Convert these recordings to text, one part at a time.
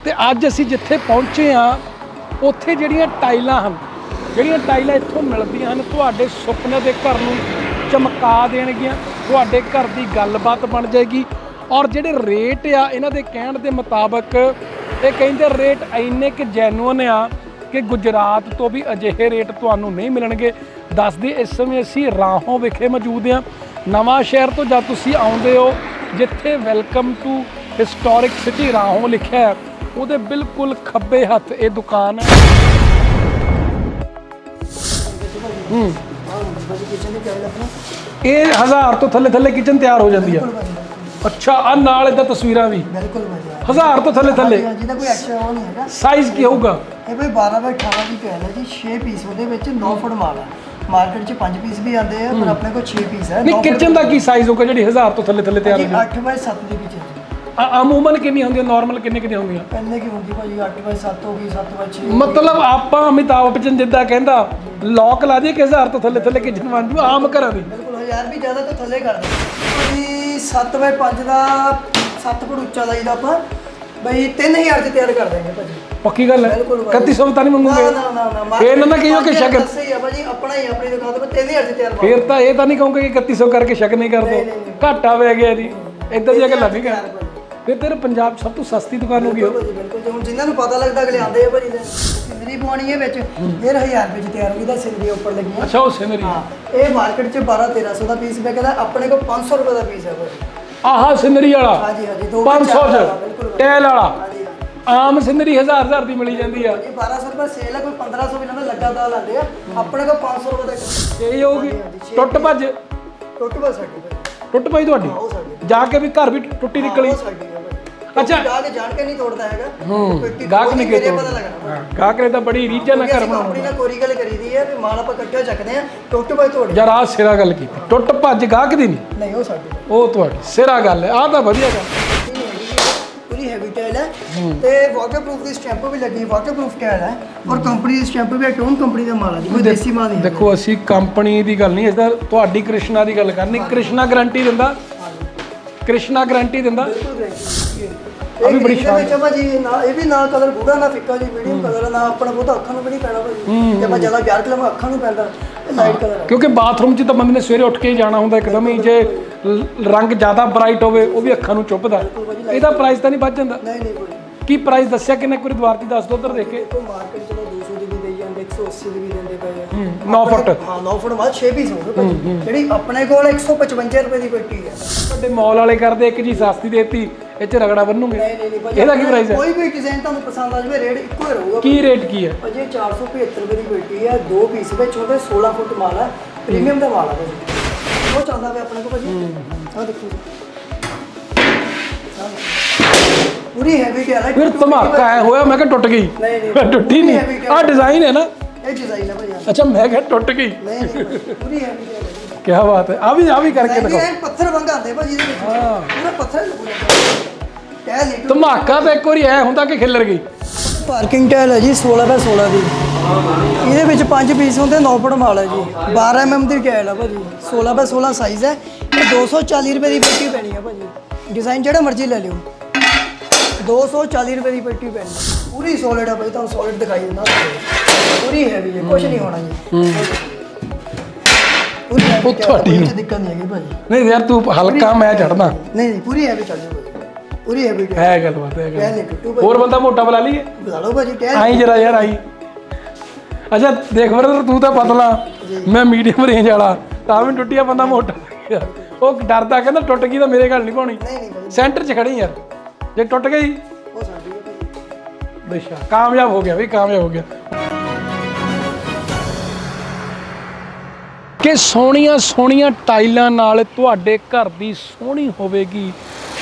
ਤੇ ਅੱਜ ਅਸੀਂ ਜਿੱਥੇ ਪਹੁੰਚੇ ਆ ਉੱਥੇ ਜਿਹੜੀਆਂ ਟਾਈਲਾਂ ਹਨ, ਜਿਹੜੀਆਂ ਟਾਈਲਾਂ ਇੱਥੋਂ ਮਿਲਦੀਆਂ ਹਨ, ਤੁਹਾਡੇ ਸੁਪਨੇ ਦੇ ਘਰ ਨੂੰ ਚਮਕਾ ਦੇਣਗੀਆਂ, ਤੁਹਾਡੇ ਘਰ ਦੀ ਗੱਲਬਾਤ ਬਣ ਜਾਏਗੀ। ਔਰ ਜਿਹੜੇ ਰੇਟ ਆ, ਇਹਨਾਂ ਦੇ ਕਹਿਣ ਦੇ ਮੁਤਾਬਕ ਇਹ ਕਹਿੰਦੇ ਰੇਟ ਇੰਨੇ ਕਿ ਜੈਨੂਅਨ ਆ ਕਿ ਗੁਜਰਾਤ ਤੋਂ ਵੀ ਅਜਿਹੇ ਰੇਟ ਤੁਹਾਨੂੰ ਨਹੀਂ ਮਿਲਣਗੇ। ਦੱਸਦੇ ਇਸ ਸਮੇਂ ਅਸੀਂ ਰਾਹੋਂ ਵਿਖੇ ਮੌਜੂਦ ਆ ਨਵਾਂ ਸ਼ਹਿਰ ਤੋਂ ਜਦ ਤੁਸੀਂ ਆਉਂਦੇ ਹੋ, ਜਿੱਥੇ welcome to historic city Rahon ਲਿਖਿਆ ਹੈ ਉਹਦੇ ਬਿਲਕੁਲ ਖੱਬੇ ਹੱਥ ਇਹ ਦੁਕਾਨ ਹੈ। ਹੂੰ। ਇਹ ਹਜ਼ਾਰ ਤੋਂ ਥੱਲੇ ਥੱਲੇ ਕਿਚਨ ਤਿਆਰ ਹੋ ਜਾਂਦੀ ਆ। ਅੱਛਾ ਆ ਨਾਲ ਇਦਾਂ ਤਸਵੀਰਾਂ ਵੀ। ਬਿਲਕੁਲ ਵਧੀਆ। ਹਜ਼ਾਰ ਤੋਂ ਥੱਲੇ ਥੱਲੇ। ਜਿਹਦਾ ਕੋਈ ਐਕਸਟਰਾ ਉਹ ਨਹੀਂ ਹੈਗਾ। ਸਾਈਜ਼ ਕੀ ਹੋਊਗਾ? ਇਹ ਕੋਈ 12 ਬਾਈ 18 ਦੀ ਪੈਲ ਹੈ ਜੀ 6 ਪੀਸ ਉਹਦੇ ਵਿੱਚ 9 ਫੁੱਟ ਮਾਲ ਹੈ। ਮਾਰਕੀਟ 'ਚ 5 ਪੀਸ ਵੀ ਆਉਂਦੇ ਆ ਪਰ ਆਪਣੇ ਕੋਲ 6 ਪੀਸ ਹੈ ਨਹੀਂ ਕਿਚਨ ਦਾ ਕੀ ਸਾਈਜ਼ ਹੋਊਗਾ ਜਿਹੜੀ ਹਜ਼ਾਰ ਤੋਂ ਥੱਲੇ ਥੱਲੇ ਤਿਆਰ ਜੀ ਹੁੰਦੀ 8 ਬਾਈ 7 ਦੀ ਕਿਚਨ ਆ ਅਮੂਮਨ ਕਿੰਨੀ ਹੁੰਦੀ ਹੈ ਨਾਰਮਲ ਕਿੰਨੇ ਕਿੰਨੇ ਹੁੰਦੀਆਂ ਪਹਿਲੇ ਕੀ ਹੁੰਦੀ ਭਾਜੀ 8 ਬਾਈ 7 ਹੋ ਗਈ 7 ਬਾਈ 6 ਮਤਲਬ ਆਪਾਂ ਅਮਿਤਾਭ ਬਚਨ ਜਿੱਦਾਂ ਕਹਿੰਦਾ ਲੋਕ ਲਾ ਦਈਏ ਕਿ ਹਜ਼ਾਰ ਤੋਂ ਥੱਲੇ ਥੱਲੇ ਕਿਚਨ ਬਣ ਜੂ ਆਮ ਘਰਾਂ ਦੀ। ਬਿਲਕੁਲ 1000 ਵੀ ਜ਼ਿਆਦਾ ਤੋਂ ਥੱਲੇ ਕਰ ਦੇ ਭਾਜੀ 7 ਬਾਈ 5 ਦਾ 7 ਫੁੱਟ ਉੱਚਾ ਲਾਈਦਾ ਆਪਾਂ। ਬਈ 3000 ਚ ਤਿਆਰ ਕਰ ਦੇਂਗੇ ਭਾਜੀ। ਪੱਕੀ ਗੱਲ ਹੈ? ਬਿਲਕੁਲ ਭਾਜੀ। 3100 ਤਾਂ ਨਹੀਂ ਨਾ ਮੰਗੂਗੇ ਨਾ ਨਾ ਨਾ ਫੇਰ ਨਾ ਨਾ ਕਹੀਓ ਕਿ ਸ਼ਗਨ? ਸਹੀ ਆ ਭਾਜੀ ਆਪਣਾ ਹੀ ਆਪਣੀ ਦੁਕਾਨ ਤੇ 3000 ਚ ਤਿਆਰ ਫੇਰ ਤਾਂ ਇਹ ਤਾਂ ਨਹੀਂ ਕਹੂੰਗੇ ਕਿ 3100 ਕਰਕੇ ਸ਼ਕ ਨਹੀਂ ਕਰ ਦੋ ਘਾਟਾ ਪੈ ਗਿਆ ਜੀ। ਇਦਾਂ ਦੀਆਂ ਗੱਲਾਂ ਨਹੀਂ ਕਰ ਫਿਰ ਤੇਰੇ ਪੰਜਾਬ 'ਚ ਸਭ ਤੋਂ ਸਸਤੀ ਦੁਕਾਨ ਹੋ ਗਈ ਉਹ। ਬਿਲਕੁਲ ਜੇ ਹੁਣ ਜਿਨ੍ਹਾਂ ਨੂੰ ਪਤਾ ਲੱਗਦਾ ਅਗਲੇ ਆਉਂਦੇ ਆ ਭਾਜੀ ਦੇ ਸਿੰਦਰੀ ਪਵਾਉਣੀ ਹੈ ਵਿੱਚ। ਫਿਰ 1000 ਰੁਪਏ ਚ ਤਿਆਰ ਹੋਈ ਦਾ ਸਿੰਦਰੀ ਉੱਪਰ ਲੱਗੀ ਹੈ ਅੱਛਾ ਉਹ ਸਿਨਰੀ। ਹਾਂ ਇਹ ਮਾਰਕੀਟ ਚ 12 1300 ਦਾ ਪੀਸ ਵਿਕਦਾ ਆਪਣੇ ਕੋਲ 500 ਰੁਪਏ ਦਾ ਪੀਸ ਹੈ ਭਾਜੀ। ਆਹਾ ਸਿਨਰੀ ਵਾਲਾ। ਹਾਂਜੀ ਹਾਂਜੀ ਦੋ 500 ਚਾਰ ਚ ਬਿਲਕੁਲ ਟੈਲ ਵਾਲਾ। ਹਾਂਜੀ ਹਾਂਜੀ। ਆਮ ਸਿਨਰੀ 1000 1000 ਦੀ ਮਿਲੀ ਜਾਂਦੀ ਆ। ਇਹ 1200 ਰੁਪਏ ਸੇਲ ਹੈ ਕੋਈ 1500 ਵੀ ਲੈਂਦਾ ਲੱਗਾ ਦਾ ਲਾਉਂਦੇ ਆ। ਆਪਣੇ ਕੋਲ 500 ਰੁਪਏ ਦਾ ਇਹ ਹੋਊਗੀ। ਟੁੱਟ ਭੱਜ। ਟੁੱਟ ਬਸ ਸਾਡੀ ਭਾਜੀ। ਟੁੱਟ ਪਈ ਤੁਹਾਡੀ? ਉਹ ਸਾਡੀ। ਜਾ ਕੇ ਵੀ ਘਰ ਵੀ ਟੁੱਟੀ ਨਿਕਲੀ। ਉਹ ਸਾਡੀ। ਹੈ ਅੱਛਾ। ਅੱਛਾ ਗਾ ਕੇ ਜਾਣ ਕੇ ਨਹੀਂ ਤੋੜਦਾ ਹੈਗਾ। ਹੂੰ ਗਾਹਕ ਨੇ ਕਿਹਾ ਪਤਾ ਲੱਗਣਾ। ਗਾਹਕ ਨੇ ਤਾਂ ਬੜੀ ਰੀਝਾਂ ਨਾਲ ਬਣਾਉਣਾ ਆਪਣੀ ਨਾਲ ਕੋਰੀ ਗੱਲ ਕਰੀਦੀ ਹੈ ਵੀ ਮਾਲ ਆਪਾਂ ਇਕੱਠਾ ਚੱਕਦੇ ਆ ਟੁੱਟ ਬਾਈ ਤੋੜ। ਯਾਰ ਆਹ ਸਿਰਾ ਗੱਲ ਕੀਤੀ। ਟੁੱਟ ਭੱਜ ਗਾਹਕ ਦੀ ਨਹੀਂ। ਨਹੀਂ ਉਹ ਸਾਡੀ। ਉਹ ਤੁਹਾਡੀ ਸਿਰਾ ਗੱਲ ਆਹ ਤਾਂ ਵਧੀਆ ਗੱਲ। ਪੂਰੀ ਹੈਵੀ ਟਾਈਲ ਹੈ। ਤੇ ਵਾਟਰਪ੍ਰੂਫ ਦੀ ਸਟੈਂਪ ਵੀ ਲੱਗੀ ਵਾਟਰਪ੍ਰੂਫ ਟਾਈਲ ਹੈ। ਔਰ ਕੰਪਨੀ ਦੀ ਸਟੈਂਪ ਵੀ ਟੋਨ ਕੰਪਨੀ ਦਾ ਮਾਲ ਹੈ? ਕੋਈ ਦੇਸੀ ਮਾਲ ਨਹੀਂ ਦੇਖੋ ਅਸੀਂ ਕੰਪਨੀ ਦੀ ਗੱਲ ਨਹੀਂ ਤਾਂ ਤੁਹਾਡੀ ਕ੍ਰਿਸ਼ਨਾ ਦੀ ਗੱਲ ਕਰਨੀ। ਕ੍ਰਿਸ਼ਨਾ ਗਾਰੰਟੀ ਦਿੰਦਾ। ਕ੍ਰਿਸ਼ਨਾ ਗਾਰੰਟੀ ਦਿੰਦਾ। ਇਹ ਵੀ ਬੜੀ ਸ਼ਾਨ ਵਿੱਚ ਭਾਜੀ ਨਾ ਇਹ ਵੀ ਨਾ ਕਲਰ ਗੂੜਾ ਨਾ ਫਿੱਕਾ ਜੀ ਮੀਡੀਅਮ ਕਲਰ ਨਾ ਆਪਣਾ ਬਹੁਤਾ ਅੱਖਾਂ ਨੂੰ ਵੀ ਨਹੀਂ ਪੈਣਾ ਭਾਜੀ। ਜੇ ਆਪਾਂ ਜ਼ਿਆਦਾ ਪਿਆਰ ਕਲਮ ਅੱਖਾਂ ਨੂੰ ਪੈਂਦਾ ਲਾਈਟ ਕਲਰ ਕਿਉਂਕਿ ਬਾਥਰੂਮ 'ਚ ਤਾਂ ਬੰਦੇ ਨੇ ਸਵੇਰੇ ਉੱਠ ਕੇ ਜਾਣਾ ਹੁੰਦਾ ਇੱਕਦਮ ਹੀ ਜੇ ਰੰਗ ਜ਼ਿਆਦਾ ਬ੍ਰਾਈਟ ਹੋਵੇ ਉਹ ਵੀ ਅੱਖਾਂ ਨੂੰ ਚੁੱਭਦਾ। ਇਹਦਾ ਪ੍ਰਾਈਸ ਤਾਂ ਨਹੀਂ ਵੱਧ ਜਾਂਦਾ। ਨਹੀਂ ਨਹੀਂ ਕੀ ਪ੍ਰਾਈਸ ਦੱਸਿਆ ਕਿੰਨੇ ਕੁ ਦੁਆਰ ਦੀ ਦੱਸ ਦੋ ਉਧਰ ਦੇਖ ਕੇ। ਤੋਂ ਮਾਰਕੀਟ ਚ ਤਾਂ 200 ਦੀ ਵੀ ਦੇਈ ਜਾਂਦੇ 180 ਦੀ ਵੀ ਦਿੰਦੇ ਪਏ ਆ। 9 ਫੁੱਟ। ਹਾਂ 9 ਫੁੱਟ ਬਾਅਦ 6 ਪੀਸ ਹੋਗੇ ਭਾਜੀ। ਜਿਹੜੀ ਆਪਣੇ ਕੋਲ 155 ਰੁਪਏ ਦੀ ਪੇਟੀ ਹੈ। ਵੱਡੇ ਮਾਲ ਵਾਲੇ ਕਰਦੇ ਇੱਕ ਜੀ ਸਸਤੀ ਦੇਤੀ। 'ਚ ਰਗੜਾ ਬੰਨੂਗੇ ਨਹੀਂ ਨਹੀਂ ਨਹੀਂ ਭਾਜੀ ਇਹਦਾ ਕੀ ਪ੍ਰਾਈਸ ਹੈ? ਕੋਈ ਵੀ ਡਿਜ਼ਾਈਨ ਤੁਹਾਨੂੰ ਪਸੰਦ ਆ ਜਾਵੇ ਰੇਟ ਇੱਕੋ ਹੀ ਰਹੂਗਾ ਕੀ ਰੇਟ ਕੀ ਹੈ? ਭਾਜੀ ਇਹ 475 ਰੁਪਏ ਦੀ ਪੇਟੀ ਹੈ ਦੋ ਪੀਸ ਵਿੱਚ ਛੋਟੇ 16 ਫੁੱਟ ਮਾਲ ਹੈ ਪ੍ਰੀਮੀਅਮ ਦਾ ਮਾਲ ਹੈ ਭਾਜੀ। ਉਹ ਚੱਲਦਾ ਪਿਆ ਆਪਣੇ ਕੋਲ ਭਾਜੀ। ਆਹ ਦੇਖੋ ਆਹ। ਪੂਰੀ ਹੈਵੀ ਟਾਇਲ ਹੈ ਫਿਰ ਧਮਾਕਾ ਐ ਹੋਇਆ ਮੈਂ ਕਿਹਾ ਟੁੱਟ ਗਈ। ਨਹੀਂ ਨਹੀਂ ਟੁੱਟੀ ਨਹੀਂ। ਆਹ ਡਿਜ਼ਾਈਨ ਹੈ ਨਾ। ਇਹ ਡਿਜ਼ਾਈਨ ਹੈ ਭਾਜੀ। ਅੱਛਾ ਮੈਂ ਕਿਹਾ ਟੁੱਟ ਗਈ। ਨਹੀਂ ਨਹੀਂ ਭਾਜੀ, ਪੂਰੀ ਹੈਵੀ ਟਾਇਲ ਹੈ। ਕੀ ਬਾਤ ਹੈ। ਆ ਵੀ ਆ ਵੀ ਕਰਕੇ ਇਹ ਦਿਖਾਓ। ਐਨ ਪੱਥਰ ਵਾਂਗ ਆਉਂਦੇ ਭਾਜੀ ਇਹਦੇ ਵਿੱਚ। ਹਾਂ। ਪੂਰਾ ਪੱਥਰ ਲੱਗੂਗਾ। ਟਾਇਲ ਲੀਟਰ ਧਮਾਕਾ ਤਾਂ ਇੱਕ ਵਾਰੀ ਐ ਹੁੰਦਾ ਕਿ ਖਿੱਲਰ ਗਈ। ਪਾਰਕਿੰਗ ਟਾਇਲ ਹੈ ਜੀ 16 ਬਾਈ 16 ਦੀ। ਇਹਦੇ ਵਿੱਚ ਪੰਜ ਪੀਸ ਹੁੰਦੇ 9 ਫੁੱਟ ਮਾਲ ਹੈ ਜੀ। 12 mm ਦੀ ਟਾਇਲ ਹੈ ਭਾਜੀ। 16 ਬਾਈ 16 ਸਾਈਜ਼ ਹੈ। ਇਹ 240 ਰੁਪਏ ਦੀ ਪੇਟੀ ਪੈਣੀ ਹੈ ਭਾਜੀ। ਡਿਜ਼ਾਈਨ ਜਿਹੜਾ ਮਰਜ਼ੀ ਲੈ ਲਿਓ। 240 ਰੁਪਏ ਦੀ ਪੇਟੀ ਪੈਣੀ। ਪੂਰੀ ਸੋਲਿਡ ਹੈ ਭਾਈ ਤੁਹਾਨੂੰ ਸੋਲਿਡ ਦਿਖਾਈ ਦਿੰਦਾ। ਪੂਰੀ ਹੈਵੀ ਹੈ ਕੁਝ ਨਹੀਂ ਹੋਣਾ ਜੀ। ਉਹ ਤੁਹਾਡੀ ਕੋਈ ਦਿੱਕਤ ਨਹੀਂ ਹੈਗੀ ਭਾਜੀ। ਨਹੀਂ ਯਾਰ ਤੂੰ ਹਲਕਾ ਮੈਂ ਚੜਨਾ ਨਹੀਂ ਨਹੀਂ ਪੂਰੀ ਹੈਵੀ ਜਾਊ ਭਾਜੀ। ਪੂਰੀ ਹੈਵੀ ਟਾਇਲ ਹੈ ਗੱਲ ਬਾਤ ਹੈ ਗੱਲ ਟਾਇਲ ਨਹੀਂ ਟੁੱਟੂ ਭਾਜੀ। ਹੋਰ ਬੰਦਾ ਮੋਟਾ ਬੁਲਾ ਲਈਏ। ਬੁਲਾ ਲਓ ਭਾਜੀ ਟਾਇਲ ਆਈ ਜਰਾ ਯਾਰ ਆਈ। ਅੱਛਾ ਦੇਖ ਬਰਦਰ ਤੂੰ ਤਾਂ ਪਤਲਾ। ਮੈਂ ਮੀਡੀਅਮ ਰੇਂਜ ਵਾਲਾ। ਤਾਂ ਵੀ ਟੁੱਟਿਆ ਬੰਦਾ ਮੋਟਾ ਉਹ ਡਰਦਾ ਕਹਿੰਦਾ ਟੁੱਟ ਗਈ ਤਾਂ ਮੇਰੇ ਗੱਲ ਨਹੀਂ ਪਾਉਣੀ। ਨਹੀਂ ਨਹੀਂ ਸੈਂਟਰ 'ਚ ਖੜੀ ਯਾਰ ਜੇ ਟੁੱਟ ਗਈ। ਉਹ ਸਾਡੀ ਬੇਸ਼ੱਕ ਕਾਮਯਾਬ ਹੋ ਗਿਆ ਵੀ ਕਾਮਯਾਬ ਹੋ ਗਿਆ। ਕਿ ਸੋਹਣੀਆਂ ਸੋਹਣੀਆਂ ਟਾਈਲਾਂ ਨਾਲ ਤੁਹਾਡੇ ਘਰ ਦੀ ਸੋਹਣੀ ਹੋਵੇਗੀ।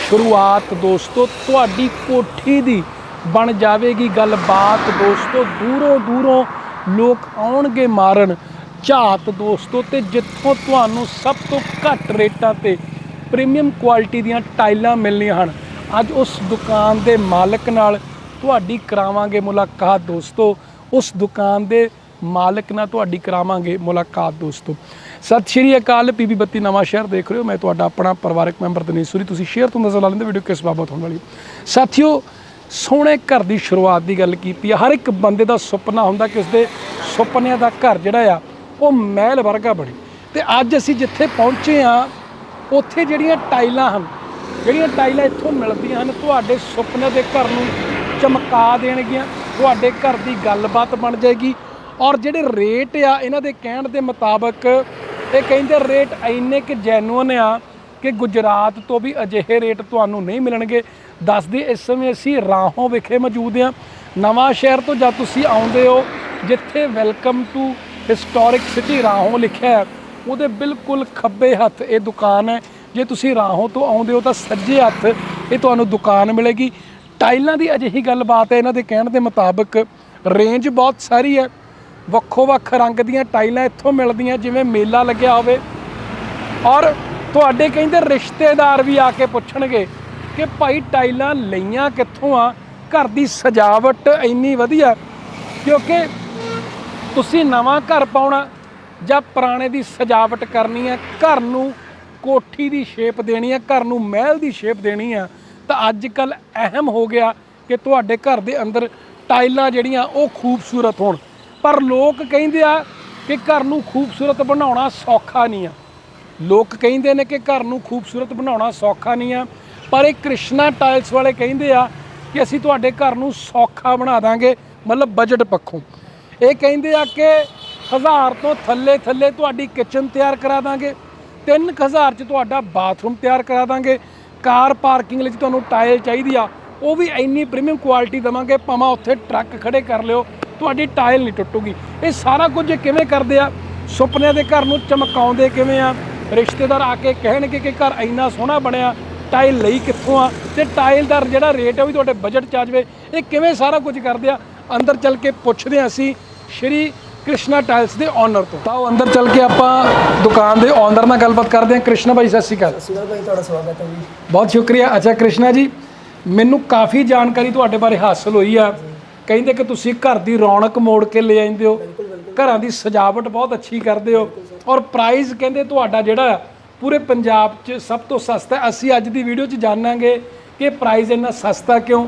ਸ਼ੁਰੂਆਤ ਦੋਸਤੋ, ਤੁਹਾਡੀ ਕੋਠੀ ਦੀ ਬਣ ਜਾਵੇਗੀ ਗੱਲਬਾਤ ਦੋਸਤੋ। ਦੂਰੋਂ ਦੂਰੋਂ ਲੋਕ ਆਉਣਗੇ ਮਾਰਨ। ਝਾਤ ਦੋਸਤੋ, ਤੇ ਜਿੱਥੋਂ ਤੁਹਾਨੂੰ ਸਭ ਤੋਂ ਘੱਟ ਰੇਟਾਂ ਤੇ ਪ੍ਰੀਮੀਅਮ ਕੁਆਲਿਟੀ ਦੀਆਂ ਟਾਈਲਾਂ ਮਿਲਣੀਆਂ ਹਨ, ਅੱਜ ਉਸ ਦੁਕਾਨ ਦੇ ਮਾਲਕ ਨਾਲ ਤੁਹਾਡੀ ਕਰਾਵਾਂਗੇ ਮੁਲਾਕਾਤ ਦੋਸਤੋ। ਉਸ ਦੁਕਾਨ ਦੇ ਮਾਲਕ ਨਾਲ ਤੁਹਾਡੀ ਕਰਾਵਾਂਗੇ ਮੁਲਾਕਾਤ ਦੋਸਤੋ। ਸਤਿ ਸ਼੍ਰੀ ਅਕਾਲ ਪੀਬੀ ਬੱਤੀ ਨਵਾਂ ਸ਼ਹਿਰ ਦੇਖ ਰਹੇ ਹੋ। ਮੈਂ ਤੁਹਾਡਾ ਆਪਣਾ ਪਰਿਵਾਰਕ ਮੈਂਬਰ ਦਨੀਸ਼ ਸੂਰੀ। ਤੁਸੀਂ ਸ਼ੇਅਰ ਤੋਂ ਨਜ਼ਰ ਲਾ ਲੈਂਦੇ ਵੀਡੀਓ ਕਿਸ ਬਾਬਤ ਹੋਣ ਵਾਲੀ ਸਾਥੀਓ, ਸੋਹਣੇ ਘਰ ਦੀ ਸ਼ੁਰੂਆਤ ਦੀ ਗੱਲ ਕੀਤੀ ਆ ਹਰ ਇੱਕ ਬੰਦੇ ਦਾ ਸੁਪਨਾ ਹੁੰਦਾ ਕਿ ਉਸਦੇ ਸੁਪਨਿਆਂ ਦਾ ਘਰ ਜਿਹੜਾ ਆ, ਉਹ ਮਹਿਲ ਵਰਗਾ ਬਣੇ। ਤੇ ਅੱਜ ਅਸੀਂ ਜਿੱਥੇ ਪਹੁੰਚੇ ਆ ਉੱਥੇ ਜਿਹੜੀਆਂ ਟਾਈਲਾਂ ਹਨ, ਜਿਹੜੀਆਂ ਟਾਈਲਾਂ ਇੱਥੋਂ ਮਿਲਦੀਆਂ ਹਨ, ਤੁਹਾਡੇ ਸੁਪਨੇ ਦੇ ਘਰ ਨੂੰ ਚਮਕਾ ਦੇਣਗੀਆਂ। ਤੁਹਾਡੇ ਘਰ ਦੀ ਗੱਲਬਾਤ ਬਣ ਜਾਏਗੀ। ਔਰ ਜਿਹੜੇ ਰੇਟ ਆ, ਇਹਨਾਂ ਦੇ ਕਹਿਣ ਦੇ ਮੁਤਾਬਕ ਇਹ ਕਹਿੰਦੇ ਰੇਟ ਇੰਨੇ ਕਿ ਜੈਨੂਅਨ ਆ ਕਿ ਗੁਜਰਾਤ ਤੋਂ ਵੀ ਅਜਿਹੇ ਰੇਟ ਤੁਹਾਨੂੰ ਨਹੀਂ ਮਿਲਣਗੇ। ਦੱਸਦੇ ਇਸ ਸਮੇਂ ਅਸੀਂ ਰਾਹੋਂ ਵਿਖੇ ਮੌਜੂਦ ਹਾਂ। ਨਵਾਂ ਸ਼ਹਿਰ ਤੋਂ ਜਦ ਤੁਸੀਂ ਆਉਂਦੇ ਹੋ, ਜਿੱਥੇ welcome to historic city Rahon ਲਿਖਿਆ ਉਹਦੇ ਬਿਲਕੁਲ ਖੱਬੇ ਹੱਥ ਇਹ ਦੁਕਾਨ ਹੈ। ਜੇ ਤੁਸੀਂ ਰਾਹੋਂ ਤੋਂ ਆਉਂਦੇ ਹੋ ਤਾਂ ਸੱਜੇ ਹੱਥ ਇਹ ਤੁਹਾਨੂੰ ਦੁਕਾਨ ਮਿਲੇਗੀ। ਟਾਈਲਾਂ ਦੀ ਅਜਿਹੀ ਗੱਲਬਾਤ ਹੈ, ਇਹਨਾਂ ਦੇ ਕਹਿਣ ਦੇ ਮੁਤਾਬਕ ਰੇਂਜ ਬਹੁਤ ਸਾਰੀ ਹੈ। ਵੱਖੋ ਵੱਖ ਰੰਗ ਦੀਆਂ ਟਾਈਲਾਂ ਇੱਥੋਂ ਮਿਲਦੀਆਂ, ਜਿਵੇਂ ਮੇਲਾ ਲੱਗਿਆ ਹੋਵੇ। ਔਰ ਤੁਹਾਡੇ ਕਹਿੰਦੇ ਰਿਸ਼ਤੇਦਾਰ ਵੀ ਆ ਕੇ ਪੁੱਛਣਗੇ ਕਿ ਭਾਈ ਟਾਈਲਾਂ ਲਈਆਂ ਕਿੱਥੋਂ ਆ? ਘਰ ਦੀ ਸਜਾਵਟ ਇੰਨੀ ਵਧੀਆ, ਕਿਉਂਕਿ ਤੁਸੀਂ ਨਵਾਂ ਘਰ ਪਾਉਣਾ ਜਾਂ ਪੁਰਾਣੇ ਦੀ ਸਜਾਵਟ ਕਰਨੀ ਹੈ ਘਰ ਨੂੰ ਕੋਠੀ ਦੀ ਸ਼ੇਪ ਦੇਣੀ ਹੈ ਘਰ ਨੂੰ ਮਹਿਲ ਦੀ ਸ਼ੇਪ ਦੇਣੀ ਆ, ਤਾਂ ਅੱਜ ਕੱਲ ਅਹਿਮ ਹੋ ਗਿਆ ਕਿ ਤੁਹਾਡੇ ਘਰ ਦੇ ਅੰਦਰ ਟਾਈਲਾਂ ਜਿਹੜੀਆਂ ਉਹ ਖੂਬਸੂਰਤ ਹੋਣ। ਪਰ ਲੋਕ ਕਹਿੰਦੇ ਆ ਕਿ ਘਰ ਨੂੰ ਖੂਬਸੂਰਤ ਬਣਾਉਣਾ ਸੌਖਾ ਨਹੀਂ ਆ। ਲੋਕ ਕਹਿੰਦੇ ਨੇ ਕਿ ਘਰ ਨੂੰ ਖੂਬਸੂਰਤ ਬਣਾਉਣਾ ਸੌਖਾ ਨਹੀਂ ਆ, ਪਰ ਇਹ ਕ੍ਰਿਸ਼ਨਾ ਟਾਇਲਸ ਵਾਲੇ ਕਹਿੰਦੇ ਆ ਕਿ ਅਸੀਂ ਤੁਹਾਡੇ ਘਰ ਨੂੰ ਸੌਖਾ ਬਣਾ ਦਾਂਗੇ, ਮਤਲਬ ਬਜਟ ਪੱਖੋਂ। ਇਹ ਕਹਿੰਦੇ ਆ ਕਿ ਹਜ਼ਾਰ ਤੋਂ ਥੱਲੇ ਥੱਲੇ ਤੁਹਾਡੀ ਕਿਚਨ ਤਿਆਰ ਕਰਾ ਦਾਂਗੇ 3000 ਚ ਤੁਹਾਡਾ ਬਾਥਰੂਮ ਤਿਆਰ ਕਰਾ ਦਾਂਗੇ, ਕਾਰ ਪਾਰਕਿੰਗ ਲਈ ਤੁਹਾਨੂੰ ਟਾਇਲ ਚਾਹੀਦੀ ਆ, ਉਹ ਵੀ ਇੰਨੀ ਪ੍ਰੀਮੀਅਮ ਕੁਆਲਿਟੀ ਦਵਾਂਗੇ, ਭਾਵੇਂ ਉੱਥੇ ਟਰੱਕ ਖੜੇ ਕਰ ਲਿਓ ਤੁਹਾਡੀ ਟਾਇਲ ਨਹੀਂ ਟੁੱਟੂਗੀ। ਇਹ ਸਾਰਾ ਕੁਝ ਕਿਵੇਂ ਕਰਦੇ ਆ? ਸੁਪਨਿਆਂ ਦੇ ਘਰ ਨੂੰ ਚਮਕਾਉਂਦੇ ਕਿਵੇਂ ਆ? ਰਿਸ਼ਤੇਦਾਰ ਆ ਕੇ ਕਹਿਣਗੇ ਕਿ ਘਰ ਇੰਨਾ ਸੋਹਣਾ ਬਣਿਆ ਟਾਇਲ ਲਈ ਕਿੱਥੋਂ ਆ? ਤੇ ਟਾਇਲ ਦਾ ਜਿਹੜਾ ਰੇਟ ਹੈ ਉਹ ਵੀ ਤੁਹਾਡੇ ਬਜਟ ਚ ਆ ਜਾਵੇ। ਇਹ ਕਿਵੇਂ ਸਾਰਾ ਕੁਝ ਕਰਦੇ ਆ? ਅੰਦਰ ਚੱਲ ਕੇ ਪੁੱਛਦੇ ਹਾਂ ਅਸੀਂ ਸ਼੍ਰੀ ਕ੍ਰਿਸ਼ਨਾ ਟਾਇਲਸ ਦੇ ਓਨਰ ਤੋਂ। ਤਾਂ ਉਹ ਅੰਦਰ ਚੱਲ ਕੇ ਆਪਾਂ ਦੁਕਾਨ ਦੇ ਓਨਰ ਨਾਲ ਗੱਲਬਾਤ ਕਰਦੇ ਹਾਂ। ਕ੍ਰਿਸ਼ਨਾ ਭਾਈ ਸਤਿ ਸ਼੍ਰੀ ਅਕਾਲ। ਸਿਗਾ ਭਾਈ ਤੁਹਾਡਾ ਸਵਾਗਤ ਹੈ ਜੀ। ਬਹੁਤ ਸ਼ੁਕਰੀਆ। ਅੱਛਾ ਕ੍ਰਿਸ਼ਨਾ ਜੀ ਮੈਨੂੰ ਕਾਫੀ ਜਾਣਕਾਰੀ ਤੁਹਾਡੇ ਬਾਰੇ ਹਾਸਲ ਹੋਈ ਆ। ਕਹਿੰਦੇ ਕਿ ਤੁਸੀਂ ਘਰ ਦੀ ਰੌਣਕ ਮੋੜ ਕੇ ਲੈ ਆਉਂਦੇ ਹੋ। ਘਰਾਂ ਦੀ ਸਜਾਵਟ ਬਹੁਤ ਅੱਛੀ ਕਰਦੇ ਹੋ। ਔਰ ਪ੍ਰਾਈਸ ਕਹਿੰਦੇ ਤੁਹਾਡਾ ਜਿਹੜਾ ਪੂਰੇ ਪੰਜਾਬ 'ਚ ਸਭ ਤੋਂ ਸਸਤਾ ਹੈ। ਅਸੀਂ ਅੱਜ ਦੀ ਵੀਡੀਓ 'ਚ ਜਾਣਾਂਗੇ ਕਿ ਪ੍ਰਾਈਸ ਇੰਨਾ ਸਸਤਾ ਕਿਉਂ?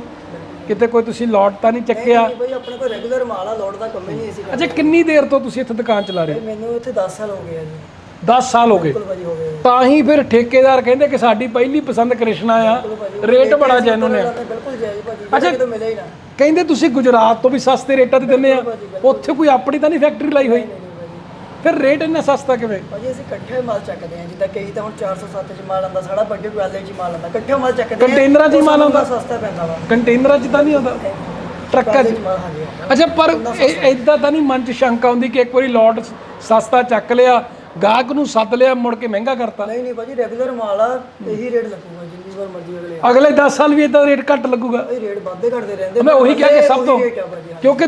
ਕਿਤੇ ਕੋਈ ਤੁਸੀਂ ਲੋਟ ਤਾਂ ਨਹੀਂ ਚੱਕਿਆ? ਨਹੀਂ ਭਾਈ ਆਪਣੇ ਕੋਲ ਰੈਗੂਲਰ ਮਾਲ ਆ ਲੋਡ ਦਾ ਕੰਮ ਹੀ ਨਹੀਂ ਸੀ ਅੱਛਾ ਕਿੰਨੀ ਦੇਰ ਤੋਂ ਤੁਸੀਂ ਇੱਥੇ ਦੁਕਾਨ ਚਲਾ ਰਹੇ ਮੈਨੂੰ ਇੱਥੇ 10 ਸਾਲ ਹੋ ਗਏ ਆ ਜੀ। ਹੋ 10 ਸਾਲ ਹੋ ਗਏ। ਬਿਲਕੁਲ ਭਾਜੀ ਹੋ ਗਏ ਤਾਂ ਹੀ ਫਿਰ ਠੇਕੇਦਾਰ ਕਹਿੰਦੇ ਕਿ ਸਾਡੀ ਪਹਿਲੀ ਪਸੰਦ ਕ੍ਰਿਸ਼ਨਾ ਆ। ਰੇਟ ਬੜਾ ਜੈਨੂਨ ਆ ਤਾਂ ਬਿਲਕੁਲ ਜਾਇਜ਼ ਭਾਜੀ ਅੱਛਾ ਕਿਤੇ ਮਿਲੇ ਹੀ ਨਾ। ਕਹਿੰਦੇ ਤੁਸੀਂ ਗੁਜਰਾਤ ਤੋਂ ਵੀ ਸਸਤੇ ਰੇਟਾਂ ਤੇ ਦਿੰਦੇ ਆ। ਉੱਥੇ ਕੋਈ ਆਪਣੀ ਤਾਂ ਨਹੀਂ ਫੈਕਟਰੀ ਲਾਈ ਹੋਈ। ਫਿਰ ਰੇਟ ਇੰਨਾ ਸਸਤਾ ਕਿਵੇਂ? ਭਾਜੀ ਅਸੀਂ ਇਕੱਠੇ ਮਾਲ ਚੱਕਦੇ ਆ ਜਿੱਦਾਂ ਕਈ ਤਾਂ ਹੁਣ 407 ਚ ਮਾਲ ਆਉਂਦਾ ਸਾਡਾ ਵੱਡੇ ਕੁਆਲੇ ਚ ਮਾਲ ਆਉਂਦਾ। ਇਕੱਠੇ ਮਾਲ ਚੱਕਦੇ ਆ ਕੰਟੇਨਰਾਂ 'ਚ ਹੀ ਮਾਲ ਆਉਂਦਾ? ਸਸਤਾ ਪੈਂਦਾ ਵਾ। ਕੰਟੇਨਰਾਂ 'ਚ ਤਾਂ ਨਹੀਂ ਆਉਂਦਾ। ਟਰੱਕਾਂ 'ਚ। ਅੱਛਾ ਪਰ ਇਦਾਂ ਤਾਂ ਨਹੀਂ ਮਨ 'ਚ ਸ਼ੰਕਾ ਆਉਂਦੀ ਕਿ ਇੱਕ ਵਾਰੀ ਲੋਟ ਸਸਤਾ ਚੱਕ ਲਿਆ ਗਾਹਕ ਨੂੰ ਸੱਦ ਲਿਆ ਮੁੜ ਕੇ ਮਹਿੰਗਾ ਕਰਤਾ। ਨਹੀਂ ਨਹੀਂ ਭਾਜੀ ਰੈਗੂਲਰ ਮਾਲ ਆ ਇਹੀ ਰੇਟ ਲੱਗੂਗਾ ਜਿੰਨੀ ਵਾਰ ਮਰਜ਼ੀ ਅਗਲੇ ਅਗਲੇ 10 ਸਾਲ ਵੀ ਇਦਾਂ ਰੇਟ ਘੱਟ ਲੱਗੂਗਾ। ਇਹ ਰੇਟ ਵੱਧਦੇ ਘਟਦੇ ਰਹਿੰਦੇ ਮੈਂ ਉਹੀ ਕਿਹਾ ਕਿ ਸਭ ਤੋਂ ਆ ਕਿਉਂਕਿ